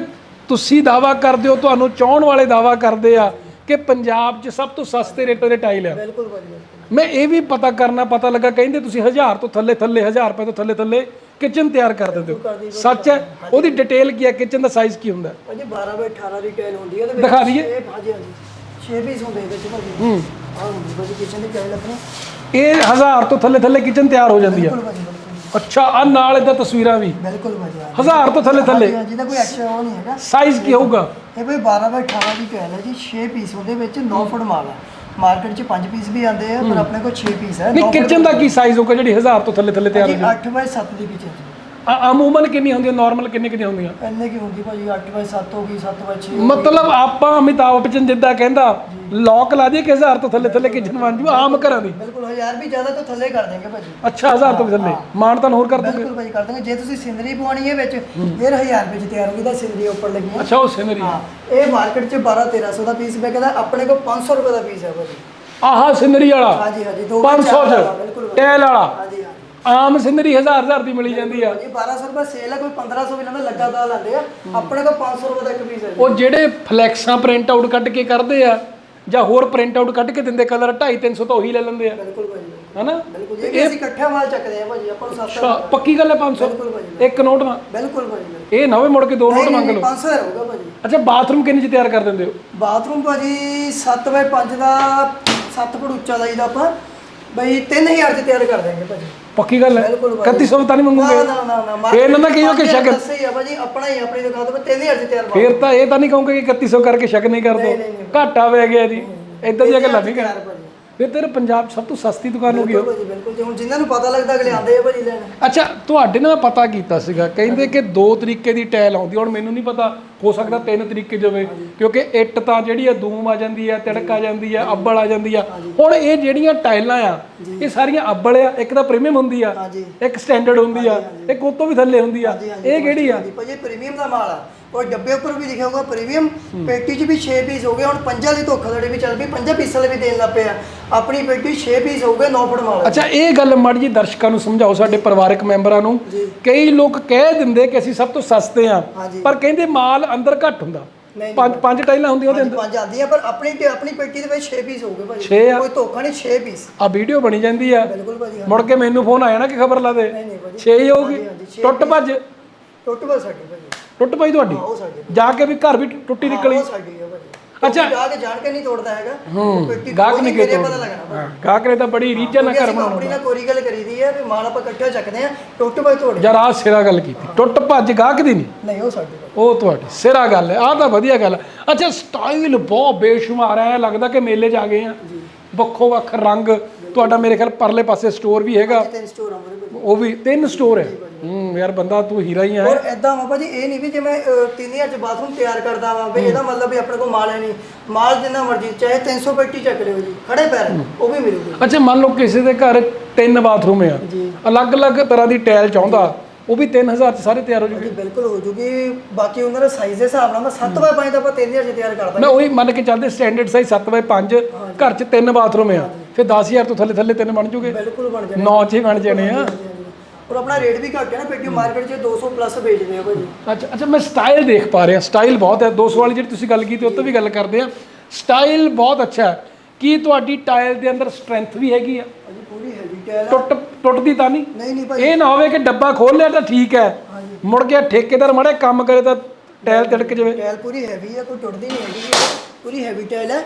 ਤੁਸੀਂ ਦਾਵਾ ਕਰਦੇ ਹੋ ਤੁਹਾਨੂੰ ਚਾਹਣ ਵਾਲੇ ਦਾਵਾ ਕਰਦੇ ਆ ਕਿ ਪੰਜਾਬ 'ਚ ਸਭ ਤੋਂ ਸਸਤੇ ਰੇਟਾਂ ਦੇ ਟਾਈਲ ਆ। ਬਿਲਕੁਲ ਭਾਜੀ ਬਿਲਕੁਲ। ਮੈਂ ਇਹ ਵੀ ਪਤਾ ਕਰਨਾ ਪਤਾ ਲੱਗਾ ਕਹਿੰਦੇ ਤੁਸੀਂ 1000 ਤੋਂ ਥੱਲੇ ਥੱਲੇ 1000 ਰੁਪਏ ਤੋਂ ਥੱਲੇ ਥੱਲੇ ਕਿਚਨ ਤਿਆਰ ਕਰ ਦਿੰਦੇ ਹੋ। ਸੱਚ ਹੈ? ਉਹਦੀ ਡਿਟੇਲ ਕੀ ਹੈ? ਕਿਚਨ ਦਾ ਸਾਈਜ਼ ਕੀ ਹੁੰਦਾ? ਭਾਜੀ 12 ਬਾਈ 18 ਦੀ ਟਾਈਲ ਹੁੰਦੀ ਹੈ ਤੇ ਦਿਖਾ ਦਈਏ। ਇਹ ਭਾਜੀ ਹਾਂਜੀ। 6 ਪੀਸ ਹੁੰਦੇ ਇਹਦੇ ਵਿੱਚ ਭਾਜੀ। ਹੂੰ। ਆਹ ਹੁੰਦੀ ਭਾਜੀ ਕਿਚਨ ਦੀ ਟਾਈਲ ਆਪਣੀ। ਇਹ 1000 ਤੋਂ ਥੱਲੇ ਥੱਲੇ ਕਿਚਨ ਤਿਆਰ ਹੋ ਜਾਂਦੀ ਆ। ਅੱਛਾ ਆ ਨਾਲ ਇਹਦਾ ਤਸਵੀਰਾਂ ਵੀ। ਬਿਲਕੁਲ ਹਾਂ। 1000 ਤੋਂ ਥੱਲੇ ਥੱਲੇ। ਜਿਹਦਾ ਕੋਈ ਐਕਸਟਰਾ ਉਹ ਨਹੀਂ ਹੈਗਾ। ਸਾਈਜ਼ ਕੀ ਹੋਊਗਾ? ਇਹ ਭਾਈ 12 ਬਾਈ 18 ਦੀ ਟਾਈਲ ਹੈ ਜੀ 6 ਪੀਸ ਉਹਦੇ ਵਿੱਚ 9 ਫੁੱਟ ਮਾਲ ਆ ਮਾਰਕੀਟ 'ਚ 5 ਪੀਸ ਵੀ ਆਉਂਦੇ ਆ ਪਰ ਆਪਣੇ ਕੋਲ 6 ਪੀਸ ਹੈ ਨਹੀਂ ਕਿਚਨ ਦਾ ਕੀ ਸਾਈਜ਼ ਹੋਊਗਾ ਜਿਹੜੀ 1000 ਤੋਂ ਥੱਲੇ ਥੱਲੇ ਤਿਆਰ ਜੀ ਹੋ? 8 ਬਾਈ 7 ਦੀ ਕਿਚਨ ਅਮੂਮਨ ਕਿੰਨੀ ਹੁੰਦੀ ਹੈ ਨਾਰਮਲ ਕਿੰਨੇ ਕਿੰਨੀ ਹੁੰਦੀਆਂ? ਪਹਿਲੇ ਕੀ ਹੁੰਦੀ ਭਾਜੀ 8 ਬਾਈ 7 ਹੋ ਗਈ 7 ਬਾਈ 6 ਮਤਲਬ ਆਪਾਂ ਅਮਿਤਾਭ ਬਚਨ ਜਿੱਦਾਂ ਕਹਿੰਦਾ ਲੋਕ ਲਾ ਦਈਏ ਕਿ 1000 ਤੋਂ ਥੱਲੇ ਥੱਲੇ ਕਿਚਨ ਬਣ ਜੂ ਆਮ ਘਰਾਂ ਦੀ। ਬਿਲਕੁਲ 1000 ਵੀ ਜ਼ਿਆਦਾ ਤੋਂ ਥੱਲੇ ਕਰ ਦੇਂਗੇ ਭਾਜੀ। ਅੱਛਾ 1000 ਤੋਂ ਥੱਲੇ। ਮਾਨ ਤਾਂ ਹੋਰ ਕਰ ਦੂੰਗੇ। ਬਿਲਕੁਲ ਭਾਜੀ ਕਰ ਦਾਂਗੇ। ਜੇ ਤੁਸੀਂ ਸਿੰਦਰੀ ਪਵਾਉਣੀ ਹੈ ਵਿੱਚ ਫਿਰ 1000 ਰੁਪਏ ਚ ਤਿਆਰ ਹੋਗੀ ਤਾਂ ਸਿੰਦਰੀ ਉੱਪਰ ਲੱਗੀ ਅੱਛਾ ਉਹ ਸਿਨਰੀ। ਹਾਂ। ਇਹ ਮਾਰਕੀਟ 'ਚ 12 1300 ਦਾ ਪੀਸ ਵਿਕਦਾ ਆਪਣੇ ਕੋਲ 500 ਰੁਪਏ ਦਾ ਪੀਸ ਹੈ ਭਾਜੀ। ਆਹਾ ਸਿਨਰੀ ਵਾਲਾ। ਹਾਂਜੀ ਹਾਂਜੀ ਦੋ 500 ਚਾਰ ਚ। ਟੈਲ ਵਾਲਾ। ਹਾਂਜੀ ਹਾਂਜੀ। ਆਮ ਸਿਨਰੀ 1000 1000 ਦੀ ਮਿਲੀ ਜਾਂਦੀ ਆ। ਭਾਜੀ 1200 ਰੁਪਏ ਸੇਲ ਹੈ ਕੋਈ 1500 ਵੀ ਲੈਂਦਾ ਲੱਗਾ ਦਾ ਲੈਂਦੇ ਆ। ਆਪਣੇ ਕੋਲ 500 ਰੁਪਏ ਦਾ ਇੱਕ ਪੀਸ ਹੈ। ਜੀ। ਉਹ ਜਿਹੜੇ ਫਲੈਕਸਾਂ ਪ੍ਰਿੰਟ ਆਊਟ ਕੱਢ ਕੇ ਕਰਦੇ ਆ ਜਾਂ ਹੋਰ ਪ੍ਰਿੰਟ ਆਊਟ ਕੱਢ ਕੇ ਦਿੰਦੇ ਕਲਰ 2.5 300 ਤਾਂ ਉਹੀ ਲੈ ਲੈਂਦੇ ਆ। ਬਿਲਕੁਲ ਭਾਜੀ ਹਨਾ? ਬਿਲਕੁਲ ਇਹ ਅਸੀਂ ਇਕੱਠਾ ਮਾਲ ਚੱਕਦੇ ਆ ਭਾਜੀ ਆਪਾਂ ਨੂੰ ਸਸਤਾ ਅੱਛਾ ਪੱਕੀ ਗੱਲ ਹੈ 500 ਬਿਲਕੁਲ ਭਾਜੀ ਇੱਕ ਨੋਟ ਨਾ ਬਿਲਕੁਲ ਭਾਜੀ ਬਿਲਕੁਲ। ਇਹ ਨਵੇਂ ਮੁੜ ਕੇ ਦੋ ਨੋਟ ਮੰਗ ਲਓ। 500 ਦਾ ਰਹੂਗਾ ਭਾਜੀ। ਅੱਛਾ ਬਾਥਰੂਮ ਕਿੰਨੇ ਚ ਤਿਆਰ ਕਰ ਦਿੰਦੇ ਹੋ? ਬਾਥਰੂਮ ਭਾਜੀ 7 ਬਾਈ 5 ਦਾ 7 ਫੁੱਟ ਉੱਚਾ ਲਾਈਦਾ ਆਪਾਂ ਬਈ 3000 ਚ ਤਿਆਰ ਕਰ ਦੇਂਗੇ ਭਾਜੀ। ਪੱਕੀ ਗੱਲ ਹੈ। ਬਿਲਕੁਲ ਭਾਜੀ। 3100 ਤਾਂ ਨਹੀਂ ਨਾ ਮੰਗੂਗੇ ਨਾ ਨਾ ਨਾ ਫੇਰ ਇਹਨਾਂ ਦਾ ਕਹੀਓ ਕਿ ਸ਼ਗਨ? ਸਹੀ ਆ ਭਾਜੀ ਆਪਣਾ ਹੀ ਆਪਣੀ ਦੁਕਾਨ ਤੋਂ 3000 ਚ ਤਿਆਰ ਫੇਰ ਤਾਂ ਇਹ ਤਾਂ ਨਹੀਂ ਕਹੋਗੇ ਕਿ 3100 ਕਰਕੇ ਸ਼ਗਨ ਨਹੀਂ ਕਰ ਦੋ। ਨਹੀਂ, ਨਹੀਂ, ਘਾਟਾ ਪੈ ਗਿਆ ਜੀ ਇਦਾਂ ਦੀਆਂ ਗੱਲਾਂ ਨਹੀਂ ਕਰ ਫਿਰ ਤੇਰੇ ਪੰਜਾਬ 'ਚ ਸਭ ਤੋਂ ਸਸਤੀ ਦੁਕਾਨ ਹੋ ਗਈ ਉਹ। ਬਿਲਕੁਲ ਭਾਜੀ ਬਿਲਕੁਲ ਜੀ। ਹੁਣ ਜਿਨ੍ਹਾਂ ਨੂੰ ਪਤਾ ਲੱਗਦਾ ਅਗਲੇ ਆਉਂਦੇ ਆ ਭਾਜੀ ਲੈਣ। ਅੱਛਾ ਤੁਹਾਡੇ ਨਾਲ ਪਤਾ ਕੀਤਾ ਸੀਗਾ। ਕਹਿੰਦੇ ਕਿ ਦੋ ਤਰੀਕੇ ਦੀ ਟਾਇਲ ਆਉਂਦੀ ਹੁਣ ਮੈਨੂੰ ਨਹੀਂ ਪਤਾ ਹੋ ਸਕਦਾ ਤਿੰਨ ਤਰੀਕੇ ਜਵੇ ਕਿਉਂਕਿ ਇੱਟ ਤਾਂ ਜਿਹੜੀ ਆ ਦੂਮ ਆ ਜਾਂਦੀ ਆ ਤਿੜਕ ਆ ਜਾਂਦੀ ਆ ਅੱਬਲ ਆ ਜਾਂਦੀ ਆ। ਹੁਣ ਇਹ ਜਿਹੜੀਆਂ ਟਾਈਲਾਂ ਆ ਇਹ ਸਾਰੀਆਂ ਅੱਬਲ ਆ ਇੱਕ ਤਾਂ ਪ੍ਰੀਮੀਅਮ ਹੁੰਦੀ ਆ ਇੱਕ ਸਟੈਂਡਰਡ ਹੁੰਦੀ ਆ ਇੱਕ ਉਹ ਤੋਂ ਵੀ ਥੱਲੇ ਹੁੰਦੀ ਆ। ਇਹ ਕਿਹੜੀ ਆ? ਭਾਜੀ ਪ੍ਰੀਮੀਅਮ ਦਾ ਮਾਲ ਆ। ਔਰ ਡੱਬੇ ਉੱਪਰ ਵੀ ਲਿਖਿਆ ਹੋਊਗਾ ਪ੍ਰੀਮੀਅਮ ਪੇਟੀ 'ਚ ਵੀ 6 ਪੀਸ ਹੋ ਗਏ ਹੁਣ ਪੰਜਾਂ ਦੀ ਧੋਖਾਧੜੀ ਵੀ ਚੱਲ ਪਈ ਪੰਜਾਂ ਪੀਸਾਂ ਵਾਲੇ ਵੀ ਦੇਣ ਲੱਗ ਪਏ ਆ। ਆਪਣੀ ਪੇਟੀ 6 ਪੀਸ ਹੋਊਗੇ 9 ਫੁੱਟ ਮਾਲ। ਅੱਛਾ ਇਹ ਗੱਲ ਮਾੜੀ ਜੀ ਦਰਸ਼ਕਾਂ ਨੂੰ ਸਮਝਾਓ ਸਾਡੇ ਪਰਿਵਾਰਕ ਮੈਂਬਰਾਂ ਨੂੰ। ਕਈ ਲੋਕ ਕਹਿ ਦਿੰਦੇ ਕਿ ਅਸੀਂ ਸਭ ਤੋਂ ਸਸਤੇ ਆ। ਪਰ ਕਹਿੰਦੇ ਮਾਲ ਅੰਦਰ ਘੱਟ ਹੁੰਦਾ। ਪੰਜ ਪੰਜ ਟਾਈਲਾਂ ਹੁੰਦੀਆਂ ਉਹਦੇ ਅੰਦਰ। ਪੰਜ ਆਉਂਦੀਆਂ ਪਰ ਆਪਣੀ ਤੇ ਆਪਣੀ ਪੇਟੀ ਦੇ ਵਿੱਚ 6 ਪੀਸ ਹੋਊਗੇ ਭਾਜੀ। ਕੋਈ ਧੋਖਾ ਨਹੀਂ 6 ਪੀਸ ਆ ਵੀਡੀਓ ਬਣੀ ਜਾਂਦੀ ਆ। ਬਿਲਕੁਲ ਭਾਜੀ ਹਾਂ। ਮੁੜ ਕੇ ਮੈਨੂੰ ਫੋਨ ਆਇਆ ਨਾ ਕਿ ਖਬਰ ਲਾ ਦੇ। ਨਹੀਂ ਨਹੀਂ ਭਾਜੀ। 6 ਹੀ ਹੋਊਗੀ। ਟੁੱਟ ਭੱਜ। ਟੁੱਟ ਬਸ ਸਾਡੀ ਭਾਜੀ। ਟੁੱਟ ਪਈ ਤੁਹਾਡੀ? ਉਹ ਸਾਡੀ ਜਾ ਕੇ ਵੀ ਘਰ ਵੀ ਟੁੱਟੀ ਨਿਕਲੀ। ਉਹ ਸਾਡੀ ਆ ਭਾਜੀ। ਅੱਛਾ। ਜਾ ਕੇ ਜਾਣ ਕੇ ਨਹੀਂ ਤੋੜਦਾ ਹੈਗਾ। ਗਾਹਕ ਕੋਈ ਨਹੀਂ ਮੇਰੇ ਕਿਤੋਂ ਪਤਾ ਲੱਗਣਾ ਭਾਜੀ। ਹਾਂ ਗਾਹਕ ਨੇ ਤਾਂ ਬੜੀ ਰੀਝਾਂ ਨਾਲ ਕਿਉਂਕਿ ਘਰ ਅਸੀਂ ਬਣਾਉਣਾ। ਕੰਪਨੀ ਨਾਲ ਕੋਰੀ ਗੱਲ ਕਰੀਦੀ ਹੈ ਵੀ ਮਾਲ ਆਪਾਂ ਇਕੱਠਾ ਚੱਕਦੇ ਆ ਟੁੱਟ ਪਏ ਤੋੜ। ਯਾਰ ਸਿਰਾ ਗੱਲ ਕੀਤੀ। ਟੁੱਟ ਭੱਜ ਗਾਹਕ ਦੀ ਨਹੀਂ। ਨਹੀਂ ਉਹ ਸਾਡੀ ਭਾਜੀ। ਉਹ ਤੁਹਾਡੀ ਸਿਰਾ ਗੱਲ ਹੈ ਆਹ ਤਾਂ ਵਧੀਆ ਗੱਲ ਹੈ ਅੱਛਾ ਸਟਾਈਲ ਬਹੁਤ ਬੇਸ਼ੁਮਾਰ ਹੈ ਲੱਗਦਾ ਕਿ ਮੇਲੇ 'ਚ ਆ ਗਏ ਆ। ਵੱਖੋ ਵੱਖ ਰੰਗ ਤੁਹਾਡਾ ਮੇਰੇ ਖਿਆਲ ਪਰਲੇ ਪਾਸੇ ਸਟੋਰ ਵੀ ਹੈਗਾ। ਤਿੰਨ ਸਟੋਰ ਭਾਜੀ ਉਹ ਵੀ ਤਿੰਨ ਸਟੋਰ ਹੈ ਹੂੰ ਯਾਰ ਬੰਦਾ ਤੂੰ ਹੀਰਾ ਹੀ ਹੈ ਔਰ ਐਦਾਂ ਵਾ ਭਾਜੀ ਇਹ ਨਹੀਂ ਵੀ ਜਿਵੇਂ ਅਹ, ਤਿੰਨ ਹਜ਼ਾਰ ਚ ਬਾਥਰੂਮ ਤਿਆਰ ਕਰਦਾ ਵਾ ਵੀ ਇਹਦਾ ਮਤਲਬ ਵੀ ਆਪਣੇ ਕੋਲ ਮਾਲ ਹੈ ਨਹੀਂ। ਮਾਲ ਜਿੰਨਾ ਮਰਜ਼ੀ ਚਾਹੇ 300 ਪੇਟੀ ਚੱਕ ਲਿਓ ਜੀ ਖੜੇ ਪੈਰ ਉਹ ਵੀ ਮਿਲੂਗੀ। ਅੱਛਾ ਮੰਨ ਲਓ ਕਿਸੇ ਦੇ ਘਰ ਤਿੰਨ ਬਾਥਰੂਮ ਆ। ਜੀ। ਅਲੱਗ-ਅਲੱਗ ਤਰ੍ਹਾਂ ਦੀ ਟਾਇਲ ਚਾਹੁੰਦਾ। ਉਹ ਵੀ 3000 ਚ ਸਾਰੇ ਤਿਆਰ ਹੋ ਜੂਗੇ। ਬਿਲਕੁਲ ਹੋ ਜੂਗੀ। ਬਾਕੀ ਉਹਨਾਂ ਦਾ ਸਾਈਜ਼ ਦੇ ਹਿਸਾਬ ਨਾਲ 7 ਬਾਏ 5 ਤਾਂ ਆਪਾਂ 3000 ਚ ਤਿਆਰ ਕਰਦਾ ਮੈਂ ਉਹੀ ਮੰਨ ਕੇ ਚੱਲਦੇ ਸਟੈਂਡਰਡ ਸਾਈਜ਼ 7x5 ਘਰ 'ਚ ਤਿੰਨ ਬਾਥਰੂਮ ਆ। ਫਿਰ 10000 ਤੋਂ ਥੱਲੇ ਥੱਲੇ ਤਿੰਨ ਬਣ ਜੂਗੇ। ਬਿਲਕੁਲ ਬਣ ਜਾਣਾ। 9 ਚ ਹੀ ਬਣ ਜਾਣੇ ਆ। ਔਰ ਆਪਣਾ ਰੇਟ ਵੀ ਘੱਟ ਹੈ ਨਾ ਪੇਟੀ ਮਾਰਕੀਟ 'ਚ 200 ਪਲੱਸ ਵੇਚਦੇ ਆ ਭਾਜੀ। ਅੱਛਾ ਅੱਛਾ ਮੈਂ ਸਟਾਈਲ ਦੇਖ ਪਾ ਰਿਹਾ। ਸਟਾਈਲ ਬਹੁਤ ਹੈ। 200 ਵਾਲੀ ਜਿਹੜੀ ਤੁਸੀਂ ਗੱਲ ਕੀਤੀ ਉਹ ਤੋਂ ਵੀ ਗੱਲ ਕਰਦੇ ਆ। ਸਟਾਈਲ ਬਹੁਤ ਅੱਛਾ ਹੈ। ਕੀ ਤੁਹਾਡੀ ਟਾਇਲ ਦੇ ਅੰਦਰ ਸਟਰੈਂਥ ਵੀ ਹੈਗੀ ਆ? ਭਾਜੀ ਪੂਰੀ ਹੈਵੀ ਟੁੱਟ ਟੁੱਟਦੀ ਤਾਂ ਨਹੀਂ? ਨਹੀਂ ਨਹੀਂ ਭਾਜੀ ਇਹ ਨਾ ਹੋਵੇ ਕਿ ਡੱਬਾ ਖੋਲ ਲਿਆ ਤਾਂ ਠੀਕ ਹੈ। ਮੁੜ ਕੇ ਠੇਕੇਦਾਰ ਮੜੇ ਕੰਮ ਕਰੇ ਤਾਂ ਟਾਇਲ ਤਿੜਕ ਜਾਵੇ। ਟਾਇਲ ਪੂਰੀ ਹੈਵੀ ਹੈ ਕੋਈ ਟੁੱਟਦੀ ਨਹੀਂ ਹੈਗੀ। ਇਹ। ਪੂਰੀ ਹੈਵੀ ਟਾਇਲ ਹੈ।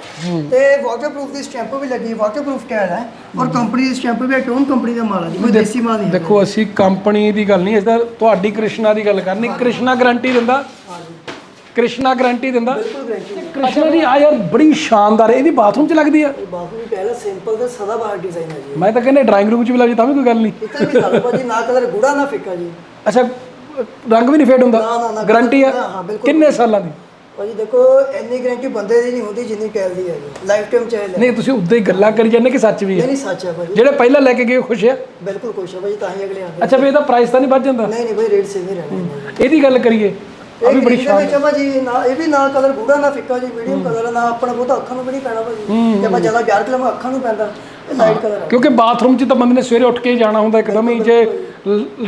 ਤੇ ਵਾਟਰਪ੍ਰੂਫ ਦੀ ਸਟੈਂਪ ਵੀ ਲੱਗੀ ਵਾਟਰਪ੍ਰੂਫ ਟਾਇਲ ਹੈ ਔਰ ਕੰਪਨੀ ਦੀ ਸਟੈਂਪ ਵੀ ਹੈ ਟੋਨ ਕੰਪਨੀ ਦਾ ਮਾਲ ਹੈ ਜੀ ਕੋਈ ਦੇਸੀ ਮਾਲ ਨਹੀਂ ਹੈ ਦੇਖੋ ਅਸੀਂ ਕੰਪਨੀ ਦੀ ਗੱਲ ਨਹੀਂ ਇਸ ਦਾ ਤੁਹਾਡੀ ਕ੍ਰਿਸ਼ਨਾ ਦੀ ਗੱਲ ਕਰਨੀ। ਕ੍ਰਿਸ਼ਨਾ ਗਾਰੰਟੀ ਦਿੰਦਾ। ਕ੍ਰਿਸ਼ਨਾ ਗਾਰੰਟੀ ਦਿੰਦਾ। ਬਿਲਕੁਲ ਗਾਰੰਟੀ ਕ੍ਰਿਸ਼ਨਾ ਦੀ ਆ ਯਾਰ ਬੜੀ ਸ਼ਾਨਦਾਰ ਹੈ ਇਹਦੀ ਬਾਥਰੂਮ 'ਚ ਲੱਗਦੀ ਆ ਬਾਥਰੂਮ ਦੀ ਟਾਇਲ ਸਿੰਪਲ ਤੇ ਸਦਾ ਬਾਹਰ ਡਿਜ਼ਾਈਨ ਹੈ ਜੀ। ਮੈਂ ਤਾਂ ਕਹਿੰਦਾ ਡਰਾਇੰਗ ਰੂਮ 'ਚ ਵੀ ਲੱਗ ਜੇ ਤਾਂ ਵੀ ਕੋਈ ਗੱਲ ਨਹੀਂ। ਕਿਤੇ ਵੀ ਲਓ ਭਾਜੀ ਨਾ ਕਲਰ ਗੂੜਾ ਨਾ ਫਿੱਕਾ ਜੀ। ਅੱਛਾ ਰੰਗ ਵੀ ਨਹੀਂ ਫੇਡ ਹੁੰਦਾ। ਗਾਰੰਟੀ ਆ। ਕਿੰਨੇ ਸਾਲਾਂ ਦੀ? ਭਾਜੀ ਦੇਖੋ ਇੰਨੀ ਗਾਰੰਟੀ ਬੰਦੇ ਦੀ ਨਹੀਂ ਹੁੰਦੀ ਜਿੰਨੀ ਟਾਇਲ ਦੀ ਹੈ ਜੀ। ਲਾਈਫ ਟਾਈਮ ਚਾਹੇ ਲੈ ਨਹੀਂ ਤੁਸੀਂ ਉਦਾਂ ਹੀ ਗੱਲਾਂ ਕਰੀ ਜਾਂਦੇ ਕਿ ਸੱਚ ਵੀ ਹੈ? ਨਹੀਂ ਸੱਚ ਹੈ ਭਾਜੀ। ਜਿਹੜੇ ਪਹਿਲਾਂ ਲੈ ਕੇ ਗਏ ਖੁਸ਼ ਆ? ਬਿਲਕੁਲ ਖੁਸ਼ ਹੈ ਭਾਜੀ ਤਾਂ ਹੀ ਅਗਲੇ ਆਉਂਦੇ ਅੱਛਾ ਵੀ ਇਹਦਾ ਪ੍ਰਾਈਸ ਤਾਂ ਨਹੀਂ ਵੱਧ ਜਾਂਦਾ? ਨਹੀਂ ਨਹੀਂ ਭਾਈ ਰੇਟ ਸੇਮ ਹੀ ਰਹਿਣਾ ਇਹਦੀ ਗੱਲ ਕਰੀਏ ਆ ਵੀ ਇਹ ਬੜੀ ਵਿੱਚ ਆ ਭਾਜੀ ਨਾ ਇਹ ਵੀ ਨਾ ਕਲਰ ਗੂੜਾ ਨਾ ਫਿੱਕਾ ਜੀ ਮੀਡੀਅਮ ਕਲਰ ਨਾ ਆਪਣਾ ਬਹੁਤਾ ਅੱਖਾਂ ਨੂੰ ਵੀ ਨਹੀਂ ਪੈਣਾ ਭਾਜੀ। ਜੇ ਆਪਾਂ ਜ਼ਿਆਦਾ ਡਾਰਕ ਲਵਾਂ ਅੱਖਾਂ ਨੂੰ ਪੈਂਦਾ ਇਹ ਲਾਈਟ ਕਲਰ ਹੈ। ਕਿਉਂਕਿ ਬਾਥਰੂਮ 'ਚ ਤਾਂ ਬੰਦੇ ਨੇ ਸਵੇਰੇ ਉੱਠ ਕੇ ਜਾਣਾ ਹੁੰਦਾ ਇੱਕਦਮ ਹੀ ਜੇ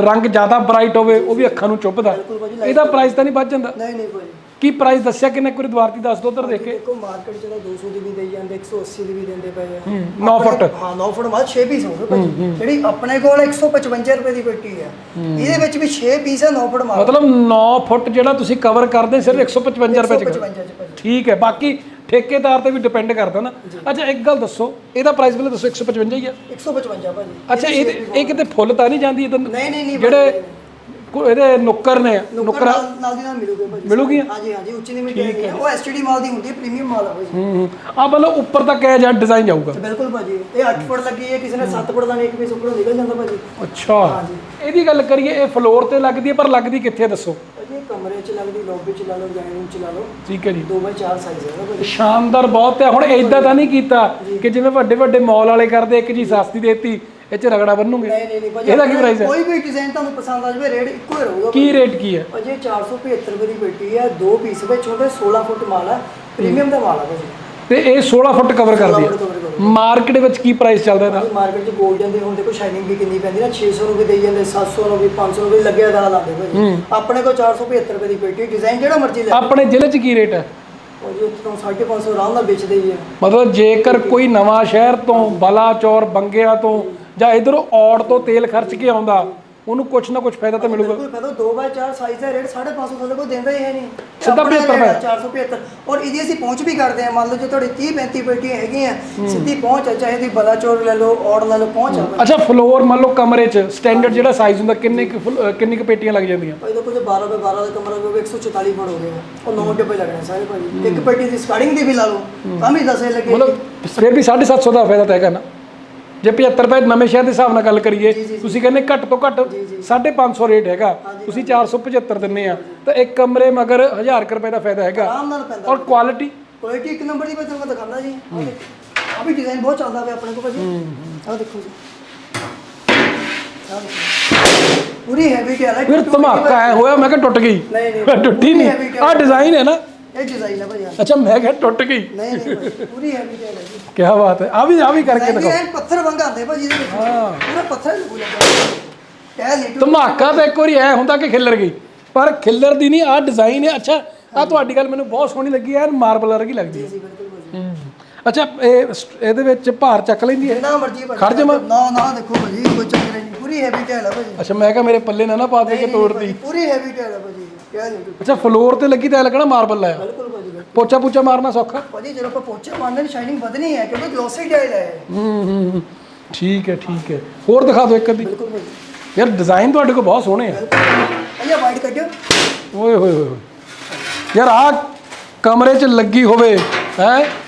ਰੰਗ ਜ਼ਿਆਦਾ ਬ੍ਰਾਈਟ ਹੋਵੇ ਉਹ ਵੀ ਅੱਖਾਂ ਨੂੰ ਚੁੱਭਦਾ। ਇਹਦਾ ਪ੍ਰਾਈਸ ਤਾਂ ਨਹੀਂ ਵੱਧ ਜਾਂਦਾ। ਨਹੀਂ ਨਹੀਂ ਭਾਜੀ। ਕੀ ਪ੍ਰਾਈਸ ਦੱਸਿਆ ਕਿੰਨੇ ਕੁ ਦੁਆਰ ਦੀ ਦੱਸ ਦੋ ਉਧਰ ਦੇਖ ਕੇ? ਦੇਖੋ ਮਾਰਕੀਟ ਚ ਤਾਂ 200 ਦੀ ਵੀ ਦੇਈ ਜਾਂਦੇ 180 ਦੀ ਵੀ ਦਿੰਦੇ ਪਏ ਆ। 9 ਫੁੱਟ। ਹਾਂ 9 ਫੁੱਟ ਬਾਅਦ 6 ਪੀਸ ਹੋਣਗੇ ਭਾਜੀ। ਜਿਹੜੀ ਆਪਣੇ ਕੋਲ 155 ਰੁਪਏ ਦੀ ਪੇਟੀ ਹੈ। ਇਹਦੇ ਵਿੱਚ ਵੀ 6 ਪੀਸ ਹੈ 9 ਫੁੱਟ ਮਾਲ ਮਤਲਬ 9 ਫੁੱਟ ਜਿਹੜਾ ਤੁਸੀਂ ਕਵਰ ਕਰਦੇ ਸਿਰਫ 155 ਰੁਪਏ ਚ 155 ਚ ਭਾਜੀ। ਠੀਕ ਹੈ ਬਾਕੀ ਠੇਕੇਦਾਰ ਤੇ ਵੀ ਡਿਪੈਂਡ ਕਰਦਾ ਨਾ। ਅੱਛਾ ਇੱਕ ਗੱਲ ਦੱਸੋ ਇਹਦਾ ਪ੍ਰਾਈਸ ਪਹਿਲਾਂ ਦੱਸੋ 155 ਹੀ ਆ। 155 ਭਾਜੀ। ਅੱਛਾ ਇਹ ਇਹ ਕਿਤੇ ਫੁੱਲ ਤਾਂ ਨਹੀਂ ਜਾਂਦੀ ਇਹਦਾ ਨਹੀਂ ਨਹੀਂ ਨਹੀਂ ਜਿਹੜੇ ਕੋ- ਇਹਦੇ ਨੁੱਕਰ ਨੇ ਨੁੱਕਰ ਨਾਲ ਨਾਲ ਦੀ ਨਾਲ ਮਿਲੂਗੇ ਭਾਜੀ। ਮਿਲੂਗੀਆਂ? ਹਾਂਜੀ ਹਾਂਜੀ ਉੱਚੀ ਨਹੀਂ ਮਿਲੇਗੀ ਉਹ ਐਸਟੀਡੀ ਮਾਲ ਦੀ ਹੁੰਦੀ ਹੈ ਪ੍ਰੀਮੀਅਮ ਮਾਲ ਹੈ ਭਾਜੀ। ਹੂੰ ਆ ਮਤਲਬ ਉੱਪਰ ਤੱਕ ਇਹ ਜਾਂ ਡਿਜ਼ਾਈਨ ਜਾਊਗਾ? ਬਿਲਕੁਲ ਭਾਜੀ। ਇਹ 8 ਫੁੱਟ ਲੱਗੀ ਹੈ ਕਿਸੇ ਨੇ 7 ਫੁੱਟ ਦਾ ਨਹੀਂ ਇੱਕ ਪੀਸ ਉੱਪਰੋਂ ਨਿਕਲ ਜਾਂਦਾ ਭਾਜੀ। ਅੱਛਾ। ਇਹਦੀ ਗੱਲ ਕਰੀਏ ਇਹ ਫਲੋਰ ਤੇ ਲੱਗਦੀ ਹੈ ਪਰ ਲੱਗਦੀ ਕਿੱਥੇ ਹੈ ਦੱਸੋ? ਭਾਜੀ ਇਹ ਕਮਰੇ 'ਚ ਲੱਗਦੀ ਲੌਬੀ 'ਚ ਲਾ ਲਓ ਡਾਈਨਿੰਗ ਰੂਮ 'ਚ ਲਾ ਲਓ। ਠੀਕ ਹੈ ਜੀ। 2x4 ਸਾਈਜ਼ ਹੈ ਨਾ ਭਾਜੀ। ਸ਼ਾਨਦਾਰ ਬਹੁਤ ਹੈ। ਹੁਣ ਏਦਾਂ ਤਾਂ ਨਹੀਂ ਕੀਤਾ ਕਿ ਜਿਵੇਂ ਵੱਡੇ ਵੱਡੇ ਮਾਲ ਵਾਲੇ ਕਰਦੇ ਇੱਕ ਜੀ ਸਸਤੀ ਦੇਤੀ ਇਹ ਚ ਰਗੜਾ ਬੰਨੂਗੇ? ਨਹੀਂ ਨਹੀਂ ਨਹੀਂ ਭਾਜੀ ਇਹਦਾ ਕੀ ਪ੍ਰਾਈਸ ਹੈ? ਕੋਈ ਵੀ ਡਿਜ਼ਾਈਨ ਤੁਹਾਨੂੰ ਪਸੰਦ ਆ ਜਾਵੇ ਰੇਟ ਇੱਕੋ ਹੀ ਰਹੂਗਾ ਕੀ ਰੇਟ ਕੀ ਹੈ? ਭਾਜੀ ਇਹ 475 ਰੁਪਏ ਦੀ ਪੇਟੀ ਹੈ ਦੋ ਪੀਸ ਵਿੱਚ ਛੋਟੇ 16 ਫੁੱਟ ਮਾਲ ਹੈ ਪ੍ਰੀਮੀਅਮ ਦਾ ਮਾਲ ਹੈ ਭਾਜੀ। ਤੇ ਇਹ 16 ਫੁੱਟ ਕਵਰ ਕਰਦੀ ਹੈ। ਮਾਰਕੀਟ ਵਿੱਚ ਕੀ ਪ੍ਰਾਈਸ ਚੱਲਦਾ ਇਹਦਾ? ਮਾਰਕੀਟ 'ਚ 골ਡਨ ਦੇ ਹੁਣ ਦੇਖੋ ਸ਼ਾਈਨਿੰਗ ਵੀ ਕਿੰਨੀ ਪੈਂਦੀ ਨਾ 600 ਨੂੰ ਵੀ ਦੇਈ ਜਾਂਦੇ 700 ਨੂੰ ਵੀ 500 ਨੂੰ ਵੀ ਲੱਗਿਆ ਦਾ ਲਾਉਂਦੇ ਭਾਜੀ। ਆਪਣੇ ਕੋਲ 475 ਰੁਪਏ ਦੀ ਪੇਟੀ ਡਿਜ਼ਾਈਨ ਜਿਹੜਾ ਮਰਜ਼ੀ ਲੈ ਆਪਣੇ ਜ਼ਿਲ੍ਹੇ 'ਚ ਕੀ ਰੇਟ ਹੈ? ਭਾਜੀ ਉੱਥੇ ਤਾਂ 550 ਆਰਾਮ ਨਾਲ ਵੇਚਦੇ ਹੀ ਆ। ਮਤਲਬ ਜੇਕਰ ਕੋਈ ਨਵਾਂ ਸ਼ਹਿਰ ਤੋਂ ਬਲਾਚੌਰ ਬੰਗਿਆ ਤੋਂ ਜਾਂ ਇਧਰੋਂ ਔੜ ਤੋਂ ਤੇਲ ਖਰਚ ਕੇ ਆਉਂਦਾ ਉਹਨੂੰ ਕੁਛ ਨਾ ਕੁਛ ਫਾਇਦਾ ਤਾਂ ਮਿਲੂਗਾ। ਬਿਲਕੁਲ ਫਾਇਦਾ 2x4 ਸਾਈਜ਼ ਦਾ ਰੇਟ 550 ਥੱਲੇ ਕੋਈ ਦਿੰਦਾ ਹੀ ਹੈ ਨਹੀਂ। ਸਿੱਧਾ ਆਪਣਾ 75 ਰੇਟ ਆ 475 ਔਰ ਇਹਦੀ ਅਸੀਂ ਪਹੁੰਚ ਵੀ ਕਰਦੇ ਹਾਂ। ਮੰਨ ਲਓ ਜੇ ਤੁਹਾਡੀ 30 35 ਪੇਟੀਆਂ ਹੈਗੀਆਂ ਸਿੱਧੀ ਪਹੁੰਚ ਹੈ ਚਾਹੇ ਤੁਸੀਂ ਬਲਾਚੌਰ ਲੈ ਲਓ ਔੜ ਲੈ ਲਓ ਪਹੁੰਚ ਆ ਅੱਛਾ ਫਲੋਰ ਮੰਨ ਲਓ ਕਮਰੇ 'ਚ ਸਟੈਂਡਰਡ ਜਿਹੜਾ ਸਾਈਜ਼ ਹੁੰਦਾ ਕਿੰਨੇ ਕਿੰਨੀ ਕੁ ਪੇਟੀਆਂ ਲੱਗ ਜਾਂਦੀਆਂ? ਭਾਈ ਦੇਖੋ ਜੇ 12 ਬਾਈ 12 ਦਾ ਕਮਰਾ ਹੋਵੇ 144 ਫੁੱਟ ਹੋ ਗਿਆ। ਉਹ 9 ਡੱਬੇ ਲੱਗਣੇ ਸਾਰੇ ਭਾਈ। ਇੱਕ ਪੇਟੀ ਦੀ ਸਟਾਰਟਿੰਗ ਦੀ ਵੀ ਲਾ ਲਓ। ਤਾਂ ਵੀ 10 ਲੱਗੇ। ਮਤਲਬ ਫਿਰ ਵੀ 750 ਦਾ ਫਾਇਦਾ ਤਾਂ ਹੈਗਾ ਨਾ। ਜੇ 75 ਰੁਪਏ ਨਵੇਂ ਸ਼ਹਿਰ ਦੇ ਹਿਸਾਬ ਨਾਲ ਗੱਲ ਕਰੀਏ ਤੁਸੀਂ ਕਹਿੰਦੇ ਘੱਟ ਤੋਂ ਘੱਟ 550 ਰੇਟ ਹੈਗਾ। ਤੁਸੀਂ 475 ਦਿੰਨੇ ਆ। ਤਾਂ ਇੱਕ ਕਮਰੇ ਮਗਰ 1000 ਕੁ ਰੁਪਏ ਦਾ ਫਾਇਦਾ ਹੈਗਾ। ਆਰਾਮ ਨਾਲ ਪੈਂਦਾ ਔਰ ਕੁਆਲਿਟੀ ਕੁਆਲਿਟੀ ਇੱਕ ਨੰਬਰ ਦੀ ਮੈਂ ਤੁਹਾਨੂੰ ਦਿਖਾਉਂਦਾ ਜੀ। ਆ ਵੀ ਡਿਜ਼ਾਈਨ ਬਹੁਤ ਚੱਲਦਾ ਪਿਆ ਆਪਣੇ ਕੋਲ ਭਾਜੀ। ਆਹ ਦੇਖੋ ਜੀ। ਪੂਰੀ ਹੈਵੀ ਟੇਲ ਹੈ। ਫਿਰ ਧਮਾਕਾ ਐ ਹੋਇਆ ਮੈਂ ਕਿਹਾ ਟੁੱਟ ਗਈ। ਨਹੀਂ ਨਹੀਂ। ਟੁੱਟੀ ਨਹੀਂ। ਆਹ ਡਿਜ਼ਾਈਨ ਹੈ ਨਾ। ਇਹ ਡਿਜ਼ਾਈਨ ਹੈ। ਅੱਛਾ ਮੈਂ ਕਿਹਾ ਟੁੱਟ ਗਈ। ਨਹੀਂ ਨਹੀਂ ਪੂਰੀ ਹੈਵੀ ਟੇਲ ਹੈ ਜੀ ਕੀ ਬਾਤ ਹੈ। ਆ ਵੀ ਆ ਵੀ ਕਰਕੇ ਨਹੀਂ ਦਿਖਾਓ। ਇਹ ਪੱਥਰ ਵਾਂਗ ਆਉਂਦੇ ਭਾਜੀ ਇਹਦੇ ਵਿੱਚ। ਹਾਂ। ਪੂਰਾ ਪੱਥਰ ਲੱਗੂ ਲੱਗਾ ਟੇਲ ਨਹੀਂ ਧਮਾਕਾ ਤਾਂ ਇੱਕ ਵਾਰੀ ਐ ਹੁੰਦਾ ਕਿ ਖਿੱਲਰ ਗਈ। ਪਰ ਖਿੱਲਰ ਦੀ ਨਹੀਂ ਆਹ ਡਿਜ਼ਾਈਨ ਹੈ। ਅੱਛਾ ਆ ਤੁਹਾਡੀ ਗੱਲ ਮੈਨੂੰ ਬਹੁਤ ਸੋਹਣੀ ਲੱਗੀ ਐ ਮਾਰਬਲ ਵਰਗੀ ਲੱਗਦੀ ਹੈ। ਜੀ ਬਿਲਕੁਲ। ਭਾਜੀ ਅੱਛਾ ਇਹ ਇਹਦੇ ਵਿੱਚ ਭਾਰ ਚੱਕ ਲੈਂਦੀ ਹੈ? ਜਿੰਨਾ ਮਰਜ਼ੀ ਭਾਜੀ ਖੜ ਜਾਵਾਂ? ਨਾ ਨਾ ਦੇਖੋ ਭਾਜੀ ਕੋਈ ਚੱਕਰ ਨਹੀਂ। ਪੂਰੀ ਹੈਵੀ ਟੇਲ ਹੈ ਭਾਜੀ। ਅੱਛਾ ਮੈਂ ਕਿਹਾ ਮੇਰੇ ਪੱਲੇ ਨਾ ਨਾ ਪਾ ਦੇ ਕੇ ਤੋੜਦੀ ਪੂਰੀ ਹੈਵੀ ਟੇਲ ਹੈ ਭਾਜੀ। ਟੇਲ ਨਹੀਂ ਅੱਛਾ ਫਲੋਰ ਤੇ ਲੱਗੀ ਤਾਂ ਐਂ ਲੱਗਣਾ ਮਾਰਬਲ ਲਾਇਆ ਬਿਲਕੁਲ ਭਾਜੀ ਬਿਲਕੁਲ। ਪੋਚਾ ਪੂਚਾ ਮਾਰਨਾ ਸੌਖਾ? ਭਾਜੀ ਜਦੋਂ ਆਪਾਂ ਪੋਚਾ ਮਾਰਦੇ ਨੇ ਸ਼ਾਈਨਿੰਗ ਵਧਣੀ ਹੈ ਕਿਉਂਕਿ ਗਲੋਸੀ ਟਾਈਲ ਹੈ। ਇਹ। ਹੂੰ ਹੂੰ ਹੂੰ। ਠੀਕ ਹੈ ਠੀਕ ਹੈ। ਹੋਰ ਦਿਖਾ ਦਿਓ ਇੱਕ ਅੱਧੀ। ਬਿਲਕੁਲ ਭਾਜੀ। ਯਾਰ ਡਿਜ਼ਾਈਨ ਤੁਹਾਡੇ ਕੋਲ ਬਹੁਤ ਸੋਹਣੇ ਆ। ਅਈਆ ਵਾਈਟ ਕੱਢਿਓ। ਓਏ ਹੋਏ ਹੋਏ ਹੋਏ। ਯਾਰ ਆ ਕਮਰੇ 'ਚ ਲੱਗੀ ਹੋਵੇ ਹੈ? ਬਿਲਕੁਲ